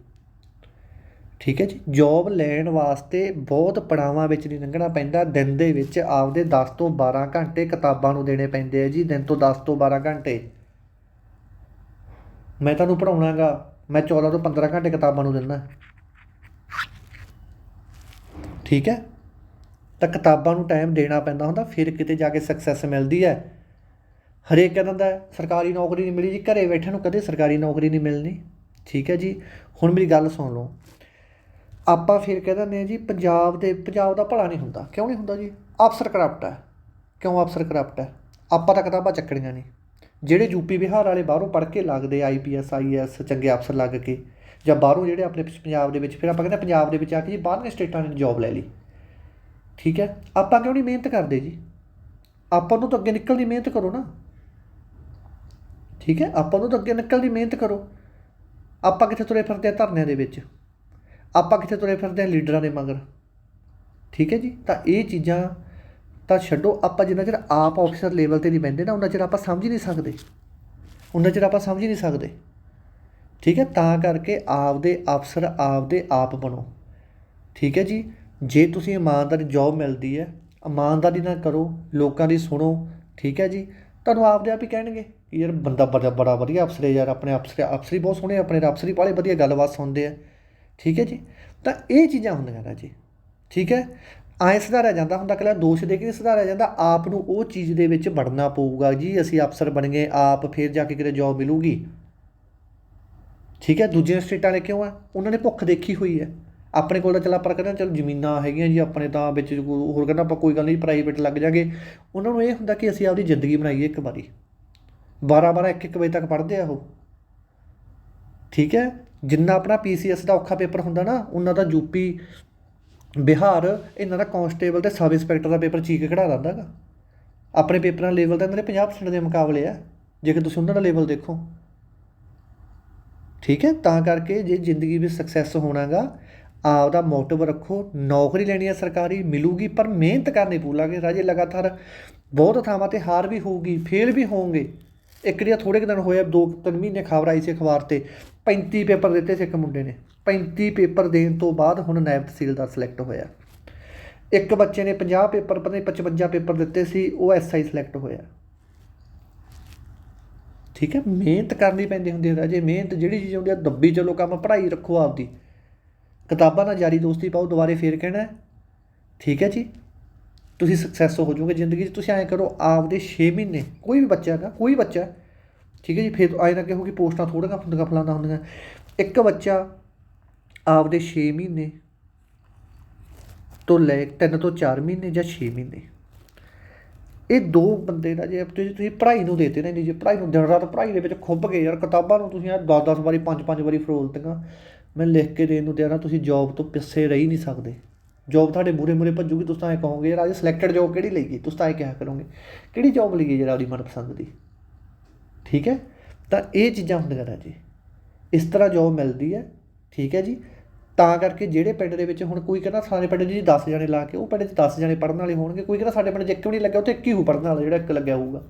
ਠੀਕ ਹੈ ਜੀ? ਜੋਬ ਲੈਣ ਵਾਸਤੇ ਬਹੁਤ ਪੜਾਵਾਂ ਵਿੱਚ ਨਹੀਂ ਲੰਘਣਾ ਪੈਂਦਾ। ਦਿਨ ਦੇ ਵਿੱਚ ਆਪਦੇ 10 ਤੋਂ 12 ਘੰਟੇ ਕਿਤਾਬਾਂ ਨੂੰ ਦੇਣੇ ਪੈਂਦੇ ਆ ਜੀ, ਦਿਨ ਤੋਂ 10 ਤੋਂ 12 ਘੰਟੇ। ਮੈਂ ਤੁਹਾਨੂੰ ਪੜਾਉਣਾਗਾ ਮੈਂ 14 ਤੋਂ 15 ਘੰਟੇ ਕਿਤਾਬਾਂ ਨੂੰ ਦਿੰਦਾ। ਠੀਕ ਹੈ? ਤਾਂ ਕਿਤਾਬਾਂ ਨੂੰ ਟਾਈਮ ਦੇਣਾ ਪੈਂਦਾ ਹੁੰਦਾ, ਫਿਰ ਕਿਤੇ ਜਾ ਕੇ ਸਕਸੈਸ ਮਿਲਦੀ ਹੈ। ਹਰੇਕ ਕਹਿੰਦਾ ਸਰਕਾਰੀ ਨੌਕਰੀ ਨਹੀਂ ਮਿਲੀ ਜੀ, ਘਰੇ ਬੈਠੇ ਨੂੰ ਕਦੇ ਸਰਕਾਰੀ ਨੌਕਰੀ ਨਹੀਂ ਮਿਲਣੀ। ਠੀਕ ਹੈ ਜੀ? ਹੁਣ ਮੇਰੀ ਗੱਲ ਸੁਣ ਲਓ। ਆਪਾਂ ਫਿਰ ਕਹਿ ਦਿੰਦੇ ਹਾਂ ਜੀ, ਪੰਜਾਬ ਦੇ, ਪੰਜਾਬ ਦਾ ਭਲਾ ਨਹੀਂ ਹੁੰਦਾ। ਕਿਉਂ ਨਹੀਂ ਹੁੰਦਾ ਜੀ? ਅਫਸਰ ਕਰਪਟ ਹੈ। ਕਿਉਂ ਅਫਸਰ ਕਰਪਟ ਹੈ? ਆਪਾਂ ਤਾਂ ਕਿਤਾਬਾਂ ਚੱਕਣੀਆਂ ਨਹੀਂ। ਜਿਹੜੇ ਯੂਪੀ ਬਿਹਾਰ ਵਾਲੇ ਬਾਹਰੋਂ ਪੜ੍ਹ ਕੇ ਲੱਗਦੇ ਆਈਪੀਐਸ ਆਈਐਸ ਚੰਗੇ ਅਫਸਰ ਲੱਗ ਕੇ, ਜਾਂ ਬਾਹਰੋਂ ਜਿਹੜੇ ਆਪਣੇ ਪੰਜਾਬ ਦੇ ਵਿੱਚ, ਫਿਰ ਆਪਾਂ ਕਹਿੰਦੇ ਪੰਜਾਬ ਦੇ ਵਿੱਚ ਆ ਕੇ ਜੀ ਬਾਹਰਲੇ ਸਟੇਟਾਂ ਨੇ ਜੌਬ ਲੈ ਲਈ। ਠੀਕ ਹੈ? ਆਪਾਂ ਕਿਉਂ ਨਹੀਂ ਮਿਹਨਤ ਕਰਦੇ ਜੀ? ਆਪਾਂ ਨੂੰ ਤਾਂ ਅੱਗੇ ਨਿਕਲਣ ਦੀ ਮਿਹਨਤ ਕਰੋ ਨਾ। ਠੀਕ ਹੈ? ਆਪਾਂ ਨੂੰ ਤਾਂ ਅੱਗੇ ਨਿਕਲਣ ਦੀ ਮਿਹਨਤ ਕਰੋ। ਆਪਾਂ ਕਿੱਥੇ ਤੁਰੇ ਫਿਰਦੇ ਆ ਧਰਨਿਆਂ ਦੇ ਵਿੱਚ? ਆਪਾਂ ਕਿੱਥੇ ਤੁਰੇ ਫਿਰਦੇ ਹਾਂ? ਲੀਡਰਾਂ ਦੇ ਮਗਰ। ਠੀਕ ਹੈ ਜੀ? ਤਾਂ ਇਹ ਚੀਜ਼ਾਂ ਤਾਂ ਛੱਡੋ, ਆਪਾਂ ਜਿੰਨਾ ਚਿਰ ਆਪ ਆਫੀਸਰ ਲੈਵਲ ਤੇ ਨਹੀਂ ਬੈੰਦੇ ਨਾ, ਉਹਨਾਂ ਚਿਰ ਆਪਾਂ ਸਮਝ ਹੀ ਨਹੀਂ ਸਕਦੇ। ਉਹਨਾਂ ਚਿਰ ਆਪਾਂ ਸਮਝ ਹੀ ਨਹੀਂ ਸਕਦੇ। ਠੀਕ ਹੈ? ਤਾਂ ਕਰਕੇ ਆਪਦੇ ਅਫਸਰ ਆਪਦੇ ਆਪ ਬਣੋ। ਠੀਕ ਹੈ ਜੀ? ਜੇ ਤੁਸੀਂ ਇਮਾਨਦਾਰੀ ਜੌਬ ਮਿਲਦੀ ਹੈ, ਇਮਾਨਦਾਰੀ ਨਾਲ ਕਰੋ, ਲੋਕਾਂ ਦੀ ਸੁਣੋ। ਠੀਕ ਹੈ ਜੀ? ਤੁਹਾਨੂੰ ਆਪਦੇ ਆਪ ਹੀ ਕਹਿਣਗੇ ਕਿ ਯਾਰ ਬੰਦਾ ਬੜਾ ਬੜਾ ਵਧੀਆ ਅਫਸਰ ਹੈ ਯਾਰ, ਆਪਣੇ ਅਫਸਰ, ਅਫਸਰੀ ਬਹੁਤ ਸੋਹਣੇ ਆਪਣੇ ਅਫਸਰੀ ਵਾਲੇ ਵਧੀਆ ਗੱਲਬਾਤ ਸੁਣਦੇ ਆ। ਠੀਕ ਹੈ ਜੀ? ਤਾਂ ਇਹ ਚੀਜ਼ਾਂ ਹੁੰਦੀਆਂ ਨੇ ਜੀ। ਠੀਕ ਹੈ? ਐਂ ਸੁਧਾਰਿਆ ਜਾਂਦਾ ਹੁੰਦਾ ਕੱਲਾ ਦੋਸ਼ ਦੇ ਕੇ ਸੁਧਾਰਿਆ ਜਾਂਦਾ, ਆਪ ਨੂੰ ਉਹ ਚੀਜ਼ ਦੇ ਵਿੱਚ ਵੜਨਾ ਪਊਗਾ ਜੀ, ਅਸੀਂ ਅਫਸਰ ਬਣ ਗਏ, ਆਪ ਫਿਰ ਜਾ ਕੇ ਕਿਤੇ ਜੌਬ ਮਿਲੂਗੀ। ਠੀਕ ਹੈ? ਦੂਜੇ ਸਟੇਟਾਂ ਵਾਲੇ ਕਿਉਂ ਆ? ਉਹਨਾਂ ਨੇ ਭੁੱਖ ਦੇਖੀ ਹੋਈ ਹੈ। ਆਪਣੇ ਕੋਲ ਤਾਂ ਚੱਲ ਆਪਾਂ ਕਹਿੰਦਾ ਹਾਂ, ਚਲ ਜ਼ਮੀਨਾਂ ਹੈਗੀਆਂ ਜੀ, ਆਪਣੇ ਤਾਂ ਵਿੱਚ ਹੋਰ ਕਹਿੰਦਾ ਆਪਾਂ ਕੋਈ ਗੱਲ ਨਹੀਂ ਪ੍ਰਾਈਵੇਟ ਲੱਗ ਜਾਗੇ। ਉਹਨਾਂ ਨੂੰ ਇਹ ਹੁੰਦਾ ਕਿ ਅਸੀਂ ਆਪਦੀ ਜ਼ਿੰਦਗੀ ਬਣਾਈਏ ਇੱਕ ਵਾਰੀ। 12 12 1 1 ਵਜੇ ਤੱਕ ਪੜ੍ਹਦੇ ਆ ਉਹ। ਠੀਕ ਹੈ? ਜਿੰਨਾ ਆਪਣਾ ਪੀਸੀਐਸ ਦਾ ਔਖਾ ਪੇਪਰ ਹੁੰਦਾ ਨਾ, ਉਹਨਾਂ ਦਾ ਯੂਪੀ ਬਿਹਾਰ, ਇਹਨਾਂ ਦਾ ਕਾਂਸਟੇਬਲ ਤੇ ਸਬ ਇੰਸਪੈਕਟਰ ਦਾ ਪੇਪਰ ਚੀਕ ਕਢਾ ਦਿੰਦਾ ਗਾ। ਆਪਣੇ ਪੇਪਰਾਂ ਲੈਵਲ ਤਾਂ ਇਹਨਾਂ ਦੇ 50% ਦੇ ਮੁਕਾਬਲੇ ਆ, ਜੇਕਰ ਤੁਸੀਂ ਉਹਨਾਂ ਦਾ ਲੈਵਲ ਦੇਖੋ। ਠੀਕ ਹੈ, ਤਾਂ ਕਰਕੇ ਜੇ ਜ਼ਿੰਦਗੀ ਵਿੱਚ ਸਕਸੈਸ ਹੋਣਾਗਾ ਆਪਦਾ ਮੋਟਿਵ ਰੱਖੋ, ਨੌਕਰੀ ਲੈਣੀ ਹੈ ਸਰਕਾਰੀ, ਮਿਲੂਗੀ, ਪਰ ਮਿਹਨਤ ਕਰਨੀ ਪੂਲਾਗੇ ਰਾਜੇ, ਲਗਾਤਾਰ ਬਹੁਤ ਥਾਵਾਂ ਤੇ ਹਾਰ ਵੀ ਹੋਊਗੀ ਫੇਲ ਵੀ ਹੋਵੋਗੇ ਇੱਕ ਜਿਹੜਾ ਥੋੜੇ ਕੁ ਦਿਨ ਹੋਇਆ ਦੋ ਤਿੰਨ ਮਹੀਨੇ ਖਬਰ ਆਈ ਸੀ ਅਖਬਾਰ ਤੇ 35 ਪੇਪਰ ਦਿੱਤੇ ਸੀ ਇੱਕ ਮੁੰਡੇ ਨੇ। 35 ਪੇਪਰ ਦੇਣ ਤੋਂ ਬਾਅਦ ਹੁਣ ਨਾਇਬ ਤਹਿਸੀਲਦਾਰ ਸਿਲੈਕਟ ਹੋਇਆ। ਇੱਕ ਬੱਚੇ ਨੇ 50 ਪੇਪਰ, ਪਤਾ ਨਹੀਂ 55 ਪੇਪਰ ਦਿੱਤੇ ਸੀ, ਉਹ ਐਸਆਈ ਸਿਲੈਕਟ ਹੋਇਆ। ਠੀਕ ਹੈ, ਮਿਹਨਤ ਕਰਨੀ ਪੈਂਦੀ ਹੁੰਦੀ ਹੈ ਰਾਜੇ, ਮਿਹਨਤ ਜਿਹੜੀ ਚੀਜ਼ ਹੁੰਦੀ ਆ, ਦੱਬੀ ਚਲੋ ਕੰਮ, ਪੜ੍ਹਾਈ ਰੱਖੋ ਆਪਦੀ। ਕਿਤਾਬਾਂ ਨਾਲ ਯਾਰੀ ਦੋਸਤੀ ਪਾਓ, ਦੁਬਾਰੇ ਫੇਰ ਕਹਿਣਾ ਠੀਕ ਹੈ ਜੀ। ਤੁਸੀਂ ਸਕਸੈਸ ਹੋ ਜਾਓਗੇ ਜ਼ਿੰਦਗੀ 'ਚ, ਤੁਸੀਂ ਐਂ ਕਰੋ, ਆਪਦੇ 6 ਮਹੀਨੇ, ਕੋਈ ਵੀ ਬੱਚਾ ਹੈਗਾ, ਕੋਈ ਬੱਚਾ, ਠੀਕ ਹੈ ਜੀ, ਫਿਰ ਆਏ ਨਾ ਕਹੋ ਕਿ ਪੋਸਟਾਂ ਥੋੜ੍ਹੀਆਂ ਹੁੰਦੀਆਂ ਫਲਾਣਾ ਹੁੰਦੀਆਂ। ਇੱਕ ਬੱਚਾ ਆਪਦੇ 6 ਮਹੀਨੇ ਤੋਂ ਲੈ 3 ਤੋਂ 4 ਮਹੀਨੇ ਜਾਂ 6 ਮਹੀਨੇ। ਇਹ ਦੋ ਬੰਦੇ ਦਾ ਜੇ ਤੁਸੀਂ ਤੁਸੀਂ ਪੜ੍ਹਾਈ ਨੂੰ ਦੇਤੇ ਨੇ ਨਹੀਂ ਜੇ ਪੜ੍ਹਾਈ ਨੂੰ ਦਿਨ ਰਾਤ ਪੜ੍ਹਾਈ ਦੇ ਵਿੱਚ ਖੁੱਭ ਗਏ ਯਾਰ, ਕਿਤਾਬਾਂ ਨੂੰ ਤੁਸੀਂ ਯਾਰ 10 10 ਵਾਰੀ 5 5 ਵਾਰੀ ਫਰੋਲਤੀਆਂ ਮੈਂ ਲਿਖ ਕੇ ਦੇਣ ਨੂੰ ਤਿਆਰ ਹਾਂ, ਤੁਸੀਂ ਜੌਬ ਤੋਂ ਪਿੱਛੇ ਰਹੀ ਨਹੀਂ ਸਕਦੇ। ਜੋਬ ਤੁਹਾਡੇ ਮੂਰੇ ਮੂਰੇ ਭੱਜੂਗੀ, ਤੁਸੀਂ ਤਾਂ ਐਂ ਕਹੋਗੇ, ਯਾਰ, ਅੱਜ ਸਿਲੈਕਟਡ ਜੋਬ ਕਿਹੜੀ ਲਈਏ ਤੁਸੀਂ ਤਾਂ ਐਂ ਕਿਹਾ ਕਰੋਗੇ। ਕਿਹੜੀ ਜੋਬ ਲਈਏ ਜਿਹੜਾ ਆਪਦੀ ਮਨਪਸੰਦ ਦੀ? ਠੀਕ ਹੈ? ਤਾਂ ਇਹ ਚੀਜ਼ਾਂ ਹੁੰਦੀਆਂ ਨੇ ਜੀ। ਇਸ ਤਰ੍ਹਾਂ ਜੋਬ ਮਿਲਦੀ ਹੈ, ਠੀਕ ਹੈ ਜੀ। ਤਾਂ ਕਰਕੇ ਜਿਹੜੇ ਪਿੰਡ ਦੇ ਵਿੱਚ ਹੁਣ ਕੋਈ ਕਹਿੰਦਾ ਸਾਡੇ ਪਿੰਡ 'ਚ ਜੀ 10 ਜਣੇ ਲਾ ਕੇ, ਉਹ ਪਿੰਡ 'ਚ 10 ਜਣੇ ਪੜ੍ਹਨ ਵਾਲੇ ਹੋਣਗੇ। ਕੋਈ ਕਹਿੰਦਾ ਸਾਡੇ ਪਿੰਡ 'ਚ ਇੱਕ ਵੀ ਨਹੀਂ ਲੱਗਿਆ, ਉੱਥੇ ਇੱਕ ਹੀ ਹੋ ਪੜ੍ਹਨ ਵਾਲਾ, ਜਿਹੜਾ ਇੱਕ ਲੱਗਿਆ ਹੋਊਗਾ।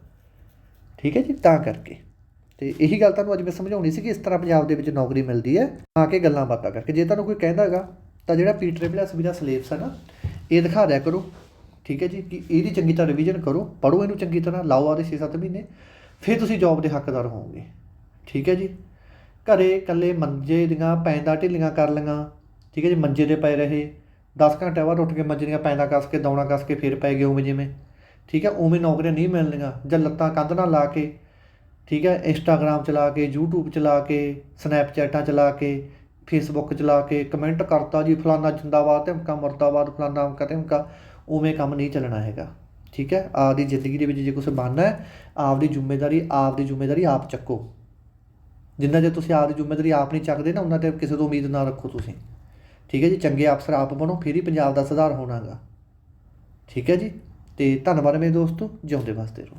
ਠੀਕ ਹੈ ਜੀ? ਤਾਂ ਕਰਕੇ। ਤੇ ਇਹੀ ਗੱਲ ਤੁਹਾਨੂੰ ਅੱਜ ਮੈਂ ਸਮਝਾਉਣੀ ਸੀ ਕਿ ਇਸ ਤਰ੍ਹਾਂ ਪੰਜਾਬ ਦੇ ਵਿੱਚ ਨੌਕਰੀ ਮਿਲਦੀ ਹੈ, ਆ ਕੇ ਗੱਲਾਂ ਬਾਤਾਂ ਕਰਕੇ। ਜੇ ਤੁਹਾਨੂੰ ਕੋਈ ਕਹਿੰਦਾ ਹੈਗਾ ਤਾਂ ਜਿਹੜਾ ਪੀ ਟ੍ਰਿਪਲ ਐਸ ਵੀ ਦਾ ਸਿਲੇਬਸ ਹੈ ਨਾ, ਇਹ ਦਿਖਾ ਦਿਆ ਕਰੋ, ਠੀਕ ਹੈ ਜੀ, ਕਿ ਇਹਦੀ ਚੰਗੀ ਤਰ੍ਹਾਂ ਰਿਵੀਜ਼ਨ ਕਰੋ, ਪੜ੍ਹੋ ਇਹਨੂੰ ਚੰਗੀ ਤਰ੍ਹਾਂ, ਲਾਓ ਆਦੇ 6-7 ਮਹੀਨੇ, ਫਿਰ ਤੁਸੀਂ ਜੌਬ ਦੇ ਹੱਕਦਾਰ ਹੋਵੋਗੇ, ਠੀਕ ਹੈ ਜੀ। ਘਰੇ ਇਕੱਲੇ ਮੰਜੇ ਦੀਆਂ ਪੈਂਦਾ ਢਿੱਲੀਆਂ ਕਰ ਲਈਆਂ, ਠੀਕ ਹੈ ਜੀ, ਮੰਜੇ ਦੇ ਪਏ ਰਹੇ 10 ਘੰਟੇ ਬਾਅਦ ਉੱਠ ਕੇ ਮੰਜੇ ਦੀਆਂ ਪੈਂਦਾ ਕੱਸ ਕੇ ਦੌਣਾ ਕੱਸ ਕੇ ਫਿਰ ਪੈ ਗਏ ਉਵੇਂ ਜਿਵੇਂ, ਠੀਕ ਹੈ, ਉਵੇਂ ਨੌਕਰੀਆਂ ਨਹੀਂ ਮਿਲਣੀਆਂ, ਜਾਂ ਲੱਤਾਂ ਕੰਧ ਨਾਲ ਲਾ ਕੇ, ਠੀਕ ਹੈ ਇੰਸਟਾਗ੍ਰਾਮ ਚਲਾ ਕੇ, YouTube ਚਲਾ ਕੇ ਸਨੈਪਚੈਟਾਂ ਚਲਾ ਕੇ ਫੇਸਬੁੱਕ ਚਲਾ ਕੇ ਕਮੈਂਟ ਕਰਤਾ ਜੀ, ਫਲਾਨਾ ਜਿੰਦਾਬਾਦ, ਧਮਕਾ ਮੁਰਦਾਬਾਦ, ਫਲਾਨਾ ਅਮਕਾ ਧਮਕਾ, ਉਵੇਂ ਕੰਮ ਨਹੀਂ ਚੱਲਣਾ ਹੈਗਾ। ਠੀਕ ਹੈ? ਆਪਦੀ ਜ਼ਿੰਦਗੀ ਦੇ ਵਿੱਚ ਜੇ ਕੁਝ ਬਣਨਾ ਹੈ, ਆਪਦੀ ਜ਼ਿੰਮੇਵਾਰੀ ਆਪਦੀ ਜ਼ਿੰਮੇਵਾਰੀ ਆਪ ਚੱਕੋ। ਜਿੰਨਾ ਜੇ ਤੁਸੀਂ ਆਪਦੀ ਜ਼ਿੰਮੇਵਾਰੀ ਆਪ ਨਹੀਂ ਚੱਕਦੇ ਨਾ, ਉਹਨਾਂ ਤੇ ਕਿਸੇ ਤੋਂ ਉਮੀਦ ਨਾ ਰੱਖੋ ਤੁਸੀਂ। ਠੀਕ ਹੈ ਜੀ? ਚੰਗੇ ਅਫਸਰ ਆਪ ਬਣੋ, ਫਿਰ ਹੀ ਪੰਜਾਬ ਦਾ ਸੁਧਾਰ ਹੋਣਾਗਾ। ਠੀਕ ਹੈ ਜੀ? ਤੇ ਧੰਨਵਾਦ ਮੇਰੇ ਦੋਸਤੋ, ਜਿਉਂਦੇ ਵਸਦੇ ਰਹੋ।